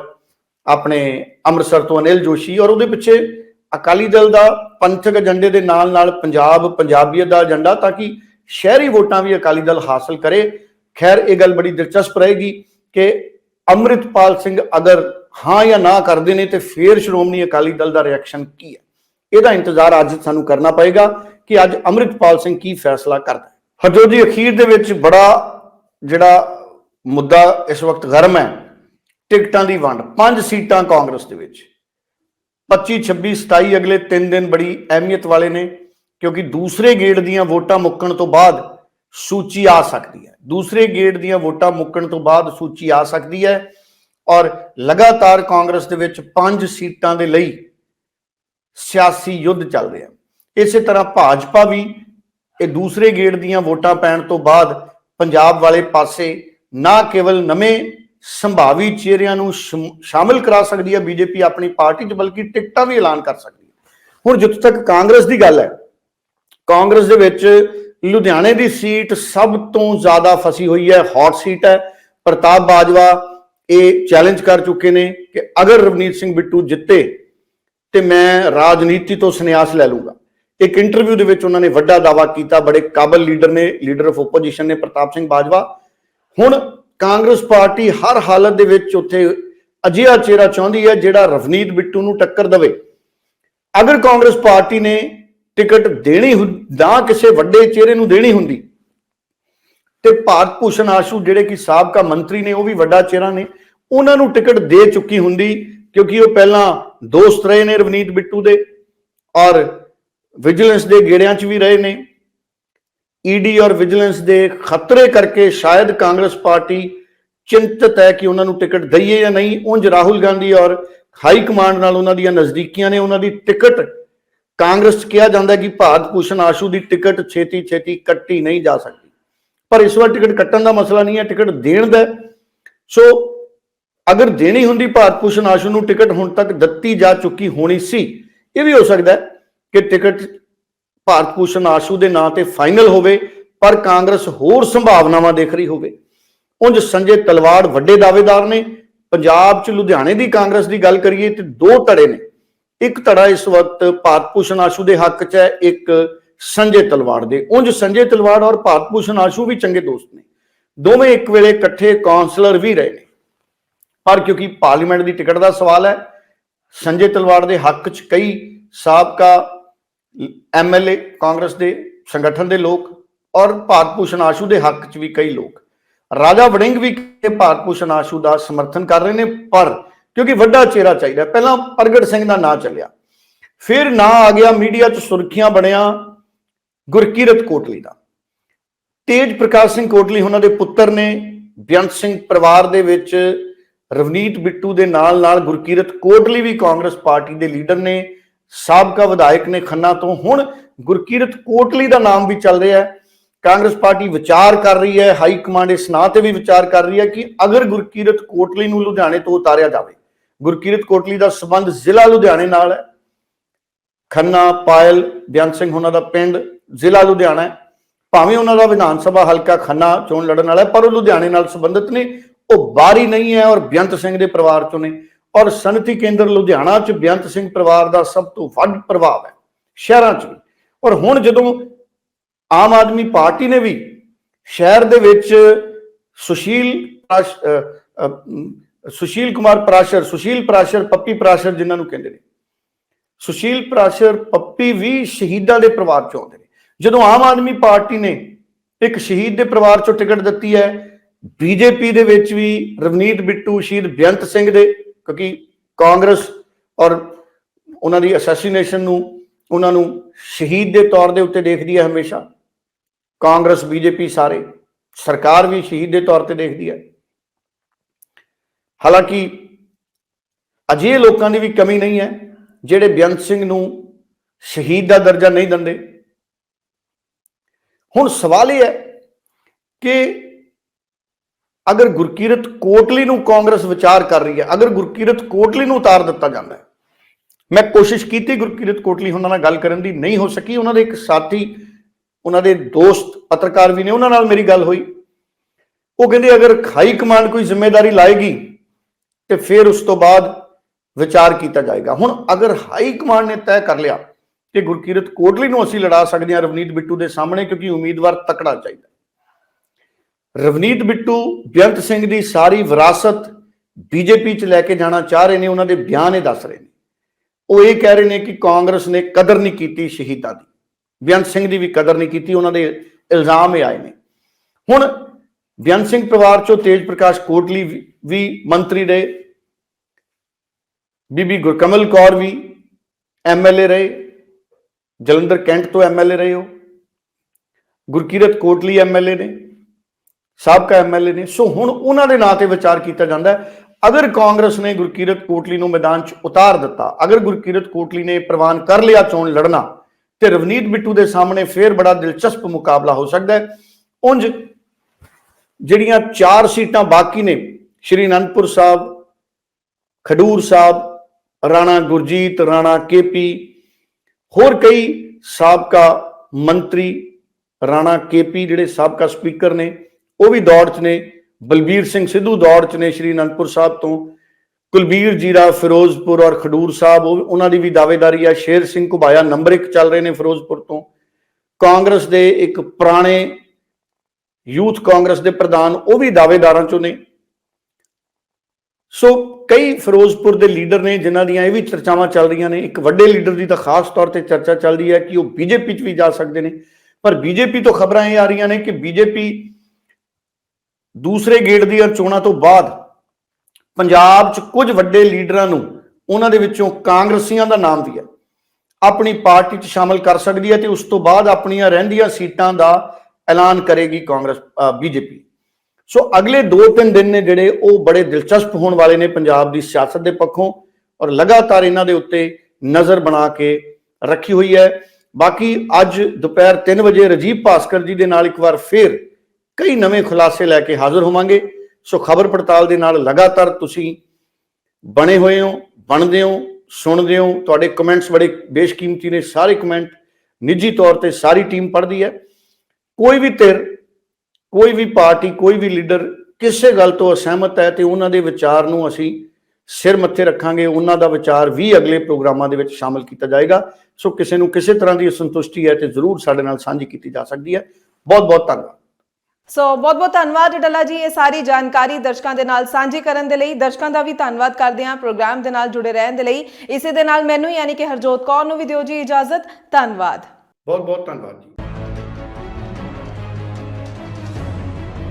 ਆਪਣੇ ਅੰਮ੍ਰਿਤਸਰ ਤੋਂ ਅਨਿਲ ਜੋਸ਼ੀ ਔਰ ਉਹਦੇ ਪਿੱਛੇ ਅਕਾਲੀ ਦਲ ਦਾ ਪੰਥਕ ਏਜੰਡੇ ਦੇ ਨਾਲ ਨਾਲ ਪੰਜਾਬ, ਪੰਜਾਬੀਅਤ ਦਾ ਏਜੰਡਾ ਤਾਂ ਕਿ ਸ਼ਹਿਰੀ ਵੋਟਾਂ ਵੀ ਅਕਾਲੀ ਦਲ ਹਾਸਲ ਕਰੇ। ਖੈਰ, ਇਹ ਗੱਲ ਬੜੀ ਦਿਲਚਸਪ ਰਹੇਗੀ ਕਿ ਅੰਮ੍ਰਿਤਪਾਲ ਸਿੰਘ ਅਗਰ ਹਾਂ ਜਾਂ ਨਾ ਕਰਦੇ ਨੇ ਤੇ ਫੇਰ ਸ਼੍ਰੋਮਣੀ ਅਕਾਲੀ ਦਲ ਦਾ ਰਿਐਕਸ਼ਨ ਕੀ ਹੈ? ਇਹਦਾ ਇੰਤਜ਼ਾਰ ਅੱਜ ਸਾਨੂੰ ਕਰਨਾ ਪਏਗਾ ਕਿ ਅੱਜ ਅੰਮ੍ਰਿਤਪਾਲ ਸਿੰਘ ਕੀ ਫੈਸਲਾ ਕਰਦਾ ਹੈ। ਹਜੋ ਜੀ, ਅਖੀਰ ਦੇ ਵਿੱਚ ਬੜਾ ਜਿਹੜਾ ਮੁੱਦਾ ਇਸ ਵਕਤ ਗਰਮ ਹੈ, ਟਿਕਟਾਂ ਦੀ ਵੰਡ। ਪੰਜ ਸੀਟਾਂ ਕਾਂਗਰਸ ਦੇ ਵਿੱਚ। 25 26 27 ਅਗਲੇ 3 ਦਿਨ ਬੜੀ ਅਹਿਮੀਅਤ ਵਾਲੇ ਨੇ, ਕਿਉਂਕਿ ਦੂਸਰੇ ਗੇੜ ਦੀਆਂ ਵੋਟਾਂ ਮੁੱਕਣ ਤੋਂ ਬਾਅਦ ਸੂਚੀ ਆ ਸਕਦੀ ਹੈ। ਦੂਸਰੇ ਗੇੜ ਦੀਆਂ ਵੋਟਾਂ ਮੁੱਕਣ ਤੋਂ ਬਾਅਦ ਸੂਚੀ ਆ ਸਕਦੀ ਹੈ ਔਰ ਲਗਾਤਾਰ ਕਾਂਗਰਸ ਦੇ ਵਿੱਚ ਪੰਜ ਸੀਟਾਂ ਦੇ ਲਈ ਸਿਆਸੀ ਯੁੱਧ ਚੱਲ ਰਿਹਾ ਇਸੇ ਤਰ੍ਹਾਂ ਭਾਜਪਾ ਵੀ ਇਹ ਦੂਸਰੇ ਗੇੜ ਦੀਆਂ ਵੋਟਾਂ ਪੈਣ ਤੋਂ ਬਾਅਦ ਪੰਜਾਬ ਵਾਲੇ ਪਾਸੇ ਨਾ ਕੇਵਲ ਨਵੇਂ ਸੰਭਾਵੀ ਚਿਹਰਿਆਂ ਨੂੰ ਸ਼ਮ- ਸ਼ਾਮਿਲ ਕਰਾ ਸਕਦੀ ਹੈ, ਬੀਜੇਪੀ ਆਪਣੀ ਪਾਰਟੀ 'ਚ, ਬਲਕਿ ਟਿਕਟਾਂ ਵੀ ਐਲਾਨ ਕਰ ਸਕਦੀ ਹੈ। ਹੁਣ ਜਿੱਥੇ ਤੱਕ ਕਾਂਗਰਸ ਦੀ ਗੱਲ ਹੈ, ਕਾਂਗਰਸ ਦੇ ਵਿੱਚ ਲੁਧਿਆਣੇ ਦੀ ਸੀਟ ਸਭ ਤੋਂ ਜ਼ਿਆਦਾ ਫਸੀ ਹੋਈ ਹੈ ਹੌਟ ਸੀਟ ਹੈ। ਪ੍ਰਤਾਪ ਬਾਜਵਾ ਇਹ ਚੈਲੰਜ ਕਰ ਚੁੱਕੇ ਨੇ ਕਿ ਅਗਰ ਰਵਨੀਤ ਸਿੰਘ ਬਿੱਟੂ ਜਿੱਤੇ ਤੇ ਮੈਂ ਰਾਜਨੀਤੀ ਤੋਂ ਸੰਨਿਆਸ ਲੈ ਲੂੰਗਾ ਇੱਕ ਇੰਟਰਵਿਊ ਦੇ ਵਿੱਚ ਉਹਨਾਂ ਨੇ ਵੱਡਾ ਦਾਵਾ ਕੀਤਾ, ਬੜੇ ਕਾਬਲ ਲੀਡਰ ਨੇ ਲੀਡਰ ਆਫ ਆਪੋਜੀਸ਼ਨ ਨੇ ਪ੍ਰਤਾਪ ਸਿੰਘ ਬਾਜਵਾ। ਹੁਣ ਕਾਂਗਰਸ ਪਾਰਟੀ ਹਰ ਹਾਲਤ ਦੇ ਵਿੱਚ ਉੱਥੇ ਅਜਿਹਾ ਚਿਹਰਾ ਚਾਹੁੰਦੀ ਹੈ ਜਿਹੜਾ ਰਵਨੀਤ ਬਿੱਟੂ ਨੂੰ ਟੱਕਰ ਦੇਵੇ। ਅਗਰ ਕਾਂਗਰਸ ਪਾਰਟੀ ਨੇ ਟਿਕਟ ਦੇਣੀ ਨਾ ਕਿਸੇ ਵੱਡੇ ਚਿਹਰੇ ਨੂੰ ਦੇਣੀ ਹੁੰਦੀ। ਤੇ ਭਾਰਤ ਭੂਸ਼ਣ ਆਸ਼ੂ ਜਿਹੜੇ ਕਿ ਸਾਬਕਾ ਮੰਤਰੀ ਨੇ, ਉਹ ਵੀ ਵੱਡਾ ਚਿਹਰਾ ਨੇ, ਉਹਨਾਂ ਨੂੰ ਟਿਕਟ ਦੇ ਚੁੱਕੀ ਹੁੰਦੀ ਕਿਉਂਕਿ ਉਹ ਪਹਿਲਾਂ ਦੋਸਤ ਰਹੇ ਨੇ ਰਵਨੀਤ ਬਿੱਟੂ ਦੇ ਔਰ ਵਿਜੀਲੈਂਸ ਦੇ ਗੇੜਿਆਂ 'ਚ ਵੀ ਰਹੇ ਨੇ। ਈਡੀ ਔਰ ਵਿਜੀਲੈਂਸ ਦੇ ਖਤਰੇ ਕਰਕੇ ਸ਼ਾਇਦ ਕਾਂਗਰਸ ਪਾਰਟੀ ਚਿੰਤਤ ਹੈ ਕਿ ਉਹਨਾਂ ਨੂੰ ਟਿਕਟ ਦਈਏ ਜਾਂ ਨਹੀਂ। ਉਂਝ ਰਾਹੁਲ ਗਾਂਧੀ ਔਰ ਹਾਈ ਕਮਾਂਡ ਨਾਲ ਉਹਨਾਂ ਦੀਆਂ ਨਜ਼ਦੀਕੀਆਂ ਨੇ, ਉਹਨਾਂ ਦੀ ਟਿਕਟ ਕਾਂਗਰਸ 'ਚ ਕਿਹਾ ਜਾਂਦਾ ਕਿ ਭਾਰਤ ਭੂਸ਼ਣ ਆਸ਼ੂ ਦੀ ਟਿਕਟ ਛੇਤੀ ਛੇਤੀ ਕੱਟੀ ਨਹੀਂ ਜਾ ਸਕਦੀ। ਪਰ ਇਸ ਵਾਰ ਟਿਕਟ ਕੱਟਣ ਦਾ ਮਸਲਾ ਨਹੀਂ ਹੈ, ਟਿਕਟ ਦੇਣ ਦਾ ਸੋ ਅਗਰ ਦੇਣੀ ਹੁੰਦੀ ਭਾਰਤ ਭੂਸ਼ਣ ਆਸ਼ੂ ਨੂੰ ਟਿਕਟ ਹੁਣ ਤੱਕ ਦਿੱਤੀ ਜਾ ਚੁੱਕੀ ਹੋਣੀ ਸੀ, ਇਹ ਵੀ ਹੋ ਸਕਦਾ ਕਿ ਟਿਕਟ ਭਾਰਤ ਭੂਸ਼ਣ ਆਸ਼ੂ ਦੇ ਨਾਂ ਤੇ ਫਾਈਨਲ ਹੋਵੇ, ਪਰ ਕਾਂਗਰਸ ਹੋਰ ਸੰਭਾਵਨਾਵਾਂ ਦੇਖ ਰਹੀ ਹੋਵੇ। ਉਂਝ ਸੰਜੇ ਤਲਵਾੜ ਵੱਡੇ ਦਾਅਵੇਦਾਰ ਨੇ, ਪੰਜਾਬ 'ਚ ਲੁਧਿਆਣੇ ਦੀ ਕਾਂਗਰਸ ਦੀ ਗੱਲ ਕਰੀਏ ਤੇ ਦੋ ਧੜੇ ਨੇ। ਇੱਕ ਧੜਾ ਇਸ ਵਕਤ ਭਾਰਤ ਭੂਸ਼ਣ ਆਸ਼ੂ ਦੇ ਹੱਕ 'ਚ ਹੈ, ਇੱਕ ਸੰਜੇ ਤਲਵਾੜ ਦੇ। ਉਂਝ ਸੰਜੇ ਤਲਵਾੜ ਔਰ ਭਾਰਤ ਭੂਸ਼ਣ ਆਸ਼ੂ ਵੀ ਚੰਗੇ ਦੋਸਤ ਨੇ। ਦੋਵੇਂ ਇੱਕ ਵੇਲੇ ਇਕੱਠੇ ਕਾਉਂਸਲਰ ਵੀ ਰਹੇ ਨੇ। ਪਰ ਕਿਉਂਕਿ ਪਾਰਲੀਮੈਂਟ ਦੀ ਟਿਕਟ ਦਾ ਸਵਾਲ ਹੈ, ਸੰਜੇ ਤਲਵਾੜ ਦੇ ਹੱਕ 'ਚ ਕਈ ਸਾਬਕਾ ਐਮਐਲਏ ਕਾਂਗਰਸ ਦੇ ਸੰਗਠਨ ਦੇ ਲੋਕ ਔਰ ਭਾਰਤ ਭੂਸ਼ਣ ਆਸ਼ੂ ਦੇ ਹੱਕ 'ਚ ਵੀ ਕਈ ਲੋਕ। ਰਾਜਾ ਵੜਿੰਗ ਵੀ ਭਾਰਤ ਭੂਸ਼ਣ ਆਸ਼ੂ ਦਾ ਸਮਰਥਨ ਕਰ ਰਹੇ ਨੇ, ਪਰ ਕਿਉਂਕਿ ਵੱਡਾ ਚਿਹਰਾ ਚਾਹੀਦਾ। ਪਹਿਲਾਂ ਪ੍ਰਗਟ ਸਿੰਘ ਦਾ ਨਾਂ ਚੱਲਿਆ। ਫਿਰ ਨਾਂ ਆ ਗਿਆ ਮੀਡੀਆ 'ਚ ਸੁਰਖੀਆਂ ਬਣਿਆ ਗੁਰਕੀਰਤ ਕੋਟਲੀ ਦਾ। ਤੇਜ ਪ੍ਰਕਾਸ਼ ਸਿੰਘ ਕੋਟਲੀ ਉਹਨਾਂ ਦੇ ਪੁੱਤਰ ਨੇ ਬੇਅੰਤ ਸਿੰਘ ਪਰਿਵਾਰ ਦੇ ਵਿੱਚ, ਰਵਨੀਤ ਬਿੱਟੂ ਦੇ ਨਾਲ ਨਾਲ ਗੁਰਕੀਰਤ ਕੋਟਲੀ ਵੀ ਕਾਂਗਰਸ ਪਾਰਟੀ ਦੇ ਲੀਡਰ ਨੇ, ਸਾਬਕਾ ਵਿਧਾਇਕ ਨੇ ਖੰਨਾ ਤੋਂ। ਹੁਣ ਗੁਰਕੀਰਤ ਕੋਟਲੀ ਦਾ ਨਾਮ ਵੀ ਚੱਲ ਰਿਹਾ ਹੈ। ਕਾਂਗਰਸ ਪਾਰਟੀ ਵਿਚਾਰ ਕਰ ਰਹੀ ਹੈ, ਹਾਈ ਕਮਾਂਡ ਇਸ ਨਾਂ ਤੇ ਵੀ ਵਿਚਾਰ ਕਰ ਰਹੀ ਹੈ ਕਿ ਅਗਰ ਗੁਰਕੀਰਤ ਕੋਟਲੀ ਨੂੰ ਲੁਧਿਆਣੇ ਤੋਂ ਉਤਾਰਿਆ ਜਾਵੇ ਗੁਰਕੀਰਤ ਕੋਟਲੀ ਦਾ ਸਬੰਧ ਜ਼ਿਲ੍ਹਾ ਲੁਧਿਆਣੇ ਨਾਲ ਹੈ। ਖੰਨਾ, ਪਾਇਲ ਬਿਆਨ ਸਿੰਘ ਉਹਨਾਂ ਦਾ ਪਿੰਡ ਜ਼ਿਲ੍ਹਾ ਲੁਧਿਆਣਾ ਹੈ। ਭਾਵੇਂ ਉਹਨਾਂ ਦਾ ਵਿਧਾਨ ਸਭਾ ਹਲਕਾ ਖੰਨਾ ਚੋਣ ਲੜਨ ਵਾਲਾ ਹੈ, ਪਰ ਉਹ ਲੁਧਿਆਣੇ ਨਾਲ ਸੰਬੰਧਿਤ ਨੇ। ਉਹ ਬਾਹਰੀ ਨਹੀਂ ਹੈ ਔਰ ਬੇਅੰਤ ਸਿੰਘ ਦੇ ਪਰਿਵਾਰ ਚੋਂ ਨੇ। ਔਰ ਸਨਅਤੀ ਕੇਂਦਰ ਲੁਧਿਆਣਾ ਚ ਬੇਅੰਤ ਸਿੰਘ ਪਰਿਵਾਰ ਦਾ ਸਭ ਤੋਂ ਵੱਧ ਪ੍ਰਭਾਵ ਹੈ, ਸ਼ਹਿਰਾਂ ਚ ਵੀ। ਔਰ ਹੁਣ ਜਦੋਂ ਆਮ ਆਦਮੀ ਪਾਰਟੀ ਨੇ ਵੀ ਸ਼ਹਿਰ ਦੇ ਵਿੱਚ ਸੁਸ਼ੀਲ ਪ੍ਰਾਸ਼- ਸੁਸ਼ੀਲ ਕੁਮਾਰ ਪ੍ਰਾਸ਼ਰ, ਸੁਸ਼ੀਲ ਪ੍ਰਾਸ਼ਰ, ਪੱਪੀ ਪ੍ਰਾਸ਼ਰ ਜਿਨ੍ਹਾਂ ਨੂੰ ਕਹਿੰਦੇ ਨੇ। ਸੁਸ਼ੀਲ ਪ੍ਰਾਸ਼ਰ, ਪੱਪੀ ਵੀ ਸ਼ਹੀਦਾਂ ਦੇ ਪਰਿਵਾਰ ਚੋਂ ਆਉਂਦੇ ਨੇ। ਜਦੋਂ ਆਮ ਆਦਮੀ ਪਾਰਟੀ ਨੇ ਇੱਕ ਸ਼ਹੀਦ ਦੇ ਪਰਿਵਾਰ ਚੋਂ ਟਿਕਟ ਦਿੱਤੀ ਹੈ, ਬੀਜੇਪੀ ਦੇ ਵਿੱਚ ਵੀ ਰਵਨੀਤ ਬਿੱਟੂ, ਸ਼ਹੀਦ ਬੇਅੰਤ ਸਿੰਘ ਦੇ, ਕਿਉਂਕਿ ਕਾਂਗਰਸ ਔਰ ਉਹਨਾਂ ਦੀ ਅਸੈਸੀਨੇਸ਼ਨ ਨੂੰ, ਉਹਨਾਂ ਨੂੰ ਸ਼ਹੀਦ ਦੇ ਤੌਰ ਦੇ ਉੱਤੇ ਦੇਖਦੀ ਹੈ ਹਮੇਸ਼ਾ। ਕਾਂਗਰਸ, ਬੀਜੇਪੀ ਸਾਰੇ, ਸਰਕਾਰ ਵੀ ਸ਼ਹੀਦ ਦੇ ਤੌਰ ਤੇ ਦੇਖਦੀ ਹੈ। ਹਾਲਾਂਕਿ ਅਜਿਹੇ ਲੋਕਾਂ ਦੀ ਵੀ ਕਮੀ ਨਹੀਂ ਹੈ ਜਿਹੜੇ ਬੇਅੰਤ ਸਿੰਘ ਨੂੰ ਸ਼ਹੀਦ ਦਾ ਦਰਜਾ ਨਹੀਂ ਦਿੰਦੇ। ਹੁਣ ਸਵਾਲ ਇਹ ਹੈ ਕਿ ਅਗਰ ਗੁਰਕੀਰਤ ਕੋਟਲੀ ਨੂੰ ਕਾਂਗਰਸ ਵਿਚਾਰ ਕਰ ਰਹੀ ਹੈ, ਅਗਰ ਗੁਰਕੀਰਤ ਕੋਟਲੀ ਨੂੰ ਉਤਾਰ ਦਿੱਤਾ ਜਾਂਦਾ ਹੈ, ਮੈਂ ਕੋਸ਼ਿਸ਼ ਕੀਤੀ ਗੁਰਕੀਰਤ ਕੋਟਲੀ ਉਹਨਾਂ ਨਾਲ ਗੱਲ ਕਰਨ ਦੀ, ਨਹੀਂ ਹੋ ਸਕੀ। ਉਹਨਾਂ ਦੇ ਇੱਕ ਸਾਥੀ, ਉਹਨਾਂ ਦੇ ਦੋਸਤ ਪੱਤਰਕਾਰ ਵੀ ਨੇ, ਉਹਨਾਂ ਨਾਲ ਮੇਰੀ ਗੱਲ ਹੋਈ। ਉਹ ਕਹਿੰਦੇ, ਅਗਰ ਹਾਈ ਕਮਾਂਡ ਕੋਈ ਜ਼ਿੰਮੇਵਾਰੀ ਲਾਏਗੀ ਤੇ ਫਿਰ ਉਸ ਤੋਂ ਬਾਅਦ ਵਿਚਾਰ ਕੀਤਾ ਜਾਏਗਾ। ਹੁਣ ਅਗਰ ਹਾਈ ਕਮਾਂਡ ਨੇ ਤੈਅ ਕਰ ਲਿਆ ਕਿ ਗੁਰਕੀਰਤ ਕੋਟਲੀ ਨੂੰ ਅਸੀਂ ਲੜਾ ਸਕਦੇ ਹਾਂ ਰਵਨੀਤ ਬਿੱਟੂ ਦੇ ਸਾਹਮਣੇ ਕਿਉਂਕਿ ਉਮੀਦਵਾਰ ਤਕੜਾ ਚਾਹੀਦਾ ਰਵਨੀਤ ਬਿੱਟੂ, ਬੇਅੰਤ ਸਿੰਘ ਦੀ ਸਾਰੀ ਵਿਰਾਸਤ ਬੀਜੇਪੀ ਚ ਲੈ ਕੇ ਜਾਣਾ ਚਾਹ ਰਹੇ ਨੇ, ਉਹਨਾਂ ਦੇ ਬਿਆਨ ਇਹ ਦੱਸ ਰਹੇ ਨੇ। ਉਹ ਇਹ ਕਹਿ ਰਹੇ ਨੇ ਕਿ ਕਾਂਗਰਸ ਨੇ ਕਦਰ ਨਹੀਂ ਕੀਤੀ ਸ਼ਹੀਦਾਂ ਦੀ। ਬੇਅੰਤ ਸਿੰਘ ਦੀ ਵੀ ਕਦਰ ਨਹੀਂ ਕੀਤੀ, ਉਹਨਾਂ ਦੇ ਇਲਜ਼ਾਮ ਇਹ ਆਏ ਨੇ। ਹੁਣ ਬੇਅੰਤ ਸਿੰਘ ਪਰਿਵਾਰ ਚੋਂ ਤੇਜ ਪ੍ਰਕਾਸ਼ ਕੋਟਲੀ ਵੀ- ਮੰਤਰੀ ਰਹੇ। ਬੀਬੀ ਗੁਰਕਮਲ ਕੌਰ ਵੀ ਐਮਐਲਏ ਰਹੇ। ਜਲੰਧਰ ਕੈਂਟ ਤੋਂ ਐਮਐਲਏ ਰਹੇ ਹੋ ਗੁਰਕੀਰਤ ਕੋਟਲੀ ਐਮਐਲਏ ਨੇ। ਸਾਬਕਾ ਐਮਐਲਏ ਨੇ। ਸੋ ਹੁਣ ਉਹਨਾਂ ਦੇ ਨਾਂ ਤੇ ਵਿਚਾਰ ਕੀਤਾ ਜਾਂਦਾ ਹੈ। ਅਗਰ ਕਾਂਗਰਸ ਨੇ ਗੁਰਕੀਰਤ ਕੋਟਲੀ ਨੂੰ ਮੈਦਾਨ 'ਚ ਉਤਾਰ ਦਿੱਤਾ, ਅਗਰ ਗੁਰਕੀਰਤ ਕੋਟਲੀ ਨੇ ਪ੍ਰਵਾਨ ਕਰ ਲਿਆ ਚੋਣ ਲੜਨਾ, ਤੇ ਰਵਨੀਤ ਬਿੱਟੂ ਦੇ ਸਾਹਮਣੇ ਫੇਰ ਬੜਾ ਦਿਲਚਸਪ ਮੁਕਾਬਲਾ ਹੋ ਸਕਦਾ ਹੈ। ਉਂਝ ਜਿਹੜੀਆਂ ਚਾਰ ਸੀਟਾਂ ਬਾਕੀ ਨੇ, ਸ਼੍ਰੀ ਅਨੰਦਪੁਰ ਸਾਹਿਬ, ਖਡੂਰ ਸਾਹਿਬ, ਰਾਣਾ ਗੁਰਜੀਤ, ਰਾਣਾ ਕੇਪੀ ਹੋਰ ਕਈ ਸਾਬਕਾ ਮੰਤਰੀ, ਰਾਣਾ ਕੇਪੀ ਜਿਹੜੇ ਸਾਬਕਾ ਸਪੀਕਰ ਨੇ, ਉਹ ਵੀ ਦੌੜ 'ਚ ਨੇ, ਬਲਬੀਰ ਸਿੰਘ ਸਿੱਧੂ ਦੌੜ 'ਚ ਨੇ ਸ਼੍ਰੀ ਅਨੰਦਪੁਰ ਸਾਹਿਬ ਤੋਂ, ਕੁਲਬੀਰ, ਜੀਰਾ, ਫਿਰੋਜ਼ਪੁਰ ਔਰ ਖਡੂਰ ਸਾਹਿਬ, ਉਹ- ਉਹਨਾਂ ਦੀ ਵੀ ਦਾਅਵੇਦਾਰੀ ਆ, ਸ਼ੇਰ ਸਿੰਘ ਘੁਬਾਇਆ, ਨੰਬਰ 1 ਚੱਲ ਰਹੇ ਨੇ ਫਿਰੋਜ਼ਪੁਰ ਤੋਂ। ਕਾਂਗਰਸ ਦੇ ਇੱਕ ਪੁਰਾਣੇ ਯੂਥ ਕਾਂਗਰਸ ਦੇ ਪ੍ਰਧਾਨ ਉਹ ਵੀ ਦਾਅਵੇਦਾਰਾਂ ਚੋਂ ਨੇ। ਸੋ ਕਈ ਫਿਰੋਜ਼ਪੁਰ ਦੇ ਲੀਡਰ ਨੇ ਜਿਨ੍ਹਾਂ ਦੀਆਂ ਇਹ ਵੀ ਚਰਚਾਵਾਂ ਚੱਲ ਰਹੀਆਂ ਨੇ। ਇੱਕ ਵੱਡੇ ਲੀਡਰ ਦੀ ਤਾਂ ਖਾਸ ਤੌਰ ਤੇ ਚਰਚਾ ਚੱਲਦੀ ਹੈ ਕਿ ਉਹ ਬੀਜੇਪੀ 'ਚ ਵੀ ਜਾ ਸਕਦੇ ਨੇ। ਪਰ ਬੀਜੇਪੀ ਤੋਂ ਖਬਰਾਂ ਇਹ ਆ ਰਹੀਆਂ ਨੇ ਕਿ ਬੀਜੇਪੀ ਦੂਸਰੇ ਗੇੜ ਦੀਆਂ ਚੋਣਾਂ ਤੋਂ ਬਾਅਦ ਪੰਜਾਬ 'ਚ ਕੁਝ ਵੱਡੇ ਲੀਡਰਾਂ ਨੂੰ ਉਹਨਾਂ ਦੇ ਵਿੱਚੋਂ ਕਾਂਗਰਸੀਆਂ ਦਾ ਨਾਮ ਵੀ ਹੈ। ਆਪਣੀ ਪਾਰਟੀ 'ਚ ਸ਼ਾਮਲ ਕਰ ਸਕਦੀ ਹੈ ਤੇ ਉਸ ਤੋਂ ਬਾਅਦ ਆਪਣੀਆਂ ਰਹਿੰਦੀਆਂ ਸੀਟਾਂ ਦਾ ਐਲਾਨ ਕਰੇਗੀ ਕਾਂਗਰਸ ਬੀਜੇਪੀ। ਸੋ ਅਗਲੇ 2-3 ਦਿਨ ਨੇ ਜਿਹੜੇ ਉਹ ਬੜੇ ਦਿਲਚਸਪ ਹੋਣ ਵਾਲੇ ਨੇ ਪੰਜਾਬ ਦੀ ਸਿਆਸਤ ਦੇ ਪੱਖੋਂ ਔਰ ਲਗਾਤਾਰ ਇਹਨਾਂ ਦੇ ਉੱਤੇ ਨਜ਼ਰ ਬਣਾ ਕੇ ਰੱਖੀ ਹੋਈ ਹੈ। ਬਾਕੀ ਅੱਜ ਦੁਪਹਿਰ 3 ਵਜੇ ਰਜੀਵ ਭਾਸਕਰ ਜੀ ਦੇ ਨਾਲ ਇੱਕ ਵਾਰ ਫੇਰ ਕਈ ਨਵੇਂ ਖੁਲਾਸੇ ਲੈ ਕੇ ਹਾਜ਼ਰ ਹੋਵਾਂਗੇ। ਸੋ ਖਬਰ ਪੜਤਾਲ ਦੇ ਨਾਲ ਲਗਾਤਾਰ ਤੁਸੀਂ ਬਣੇ ਹੋਏ ਹੋ, ਬਣਦੇ ਹੋ, ਸੁਣਦੇ ਹੋ। ਤੁਹਾਡੇ ਕਮੈਂਟਸ ਬੜੇ ਬੇਸ਼ਕੀਮਤੀ ਨੇ, ਸਾਰੇ ਕਮੈਂਟ ਨਿੱਜੀ ਤੌਰ ਤੇ ਸਾਰੀ ਟੀਮ ਪੜ੍ਹਦੀ ਹੈ। ਕੋਈ ਵੀ ਧਿਰ ਕੋਈ ਵੀ ਪਾਰਟੀ ਕੋਈ ਵੀ ਲੀਡਰ ਕਿਸੇ ਗੱਲ ਤੋਂ ਅਸਹਿਮਤ ਹੈ ਤੇ ਉਹਨਾਂ ਦੇ ਵਿਚਾਰ ਨੂੰ ਅਸੀਂ ਸਿਰ ਮੱਥੇ ਰੱਖਾਂਗੇ। ਉਹਨਾਂ ਦਾ ਵਿਚਾਰ ਵੀ ਅਗਲੇ ਪ੍ਰੋਗਰਾਮਾਂ ਦੇ ਵਿੱਚ ਸ਼ਾਮਲ ਕੀਤਾ ਜਾਏਗਾ। ਸੋ ਕਿਸੇ ਨੂੰ ਕਿਸੇ ਤਰ੍ਹਾਂ ਦੀ ਅਸੰਤੁਸ਼ਟੀ ਹੈ ਤੇ ਜ਼ਰੂਰ ਸਾਡੇ ਨਾਲ ਸਾਂਝੀ ਕੀਤੀ ਜਾ ਸਕਦੀ ਹੈ। ਬਹੁਤ ਬਹੁਤ ਧੰਨਵਾਦ। ਸੋ ਬਹੁਤ ਬਹੁਤ ਧੰਨਵਾਦ ਡੱਲਾ ਜੀ ਇਹ ਸਾਰੀ ਜਾਣਕਾਰੀ ਦਰਸ਼ਕਾਂ ਦੇ ਨਾਲ ਸਾਂਝੀ ਕਰਨ ਦੇ ਲਈ। ਦਰਸ਼ਕਾਂ ਦਾ ਵੀ ਧੰਨਵਾਦ ਕਰਦੇ ਹਾਂ ਪ੍ਰੋਗਰਾਮ ਦੇ ਨਾਲ ਜੁੜੇ ਰਹਿਣ ਦੇ ਲਈ। ਇਸੇ ਦੇ ਨਾਲ ਮੈਨੂੰ ਯਾਨੀ ਕਿ ਹਰਜੋਤ ਕੌਰ ਨੂੰ ਵੀ ਦਿਓ ਜੀ ਇਜਾਜ਼ਤ। ਧੰਨਵਾਦ। ਬਹੁਤ ਬਹੁਤ ਧੰਨਵਾਦ ਜੀ।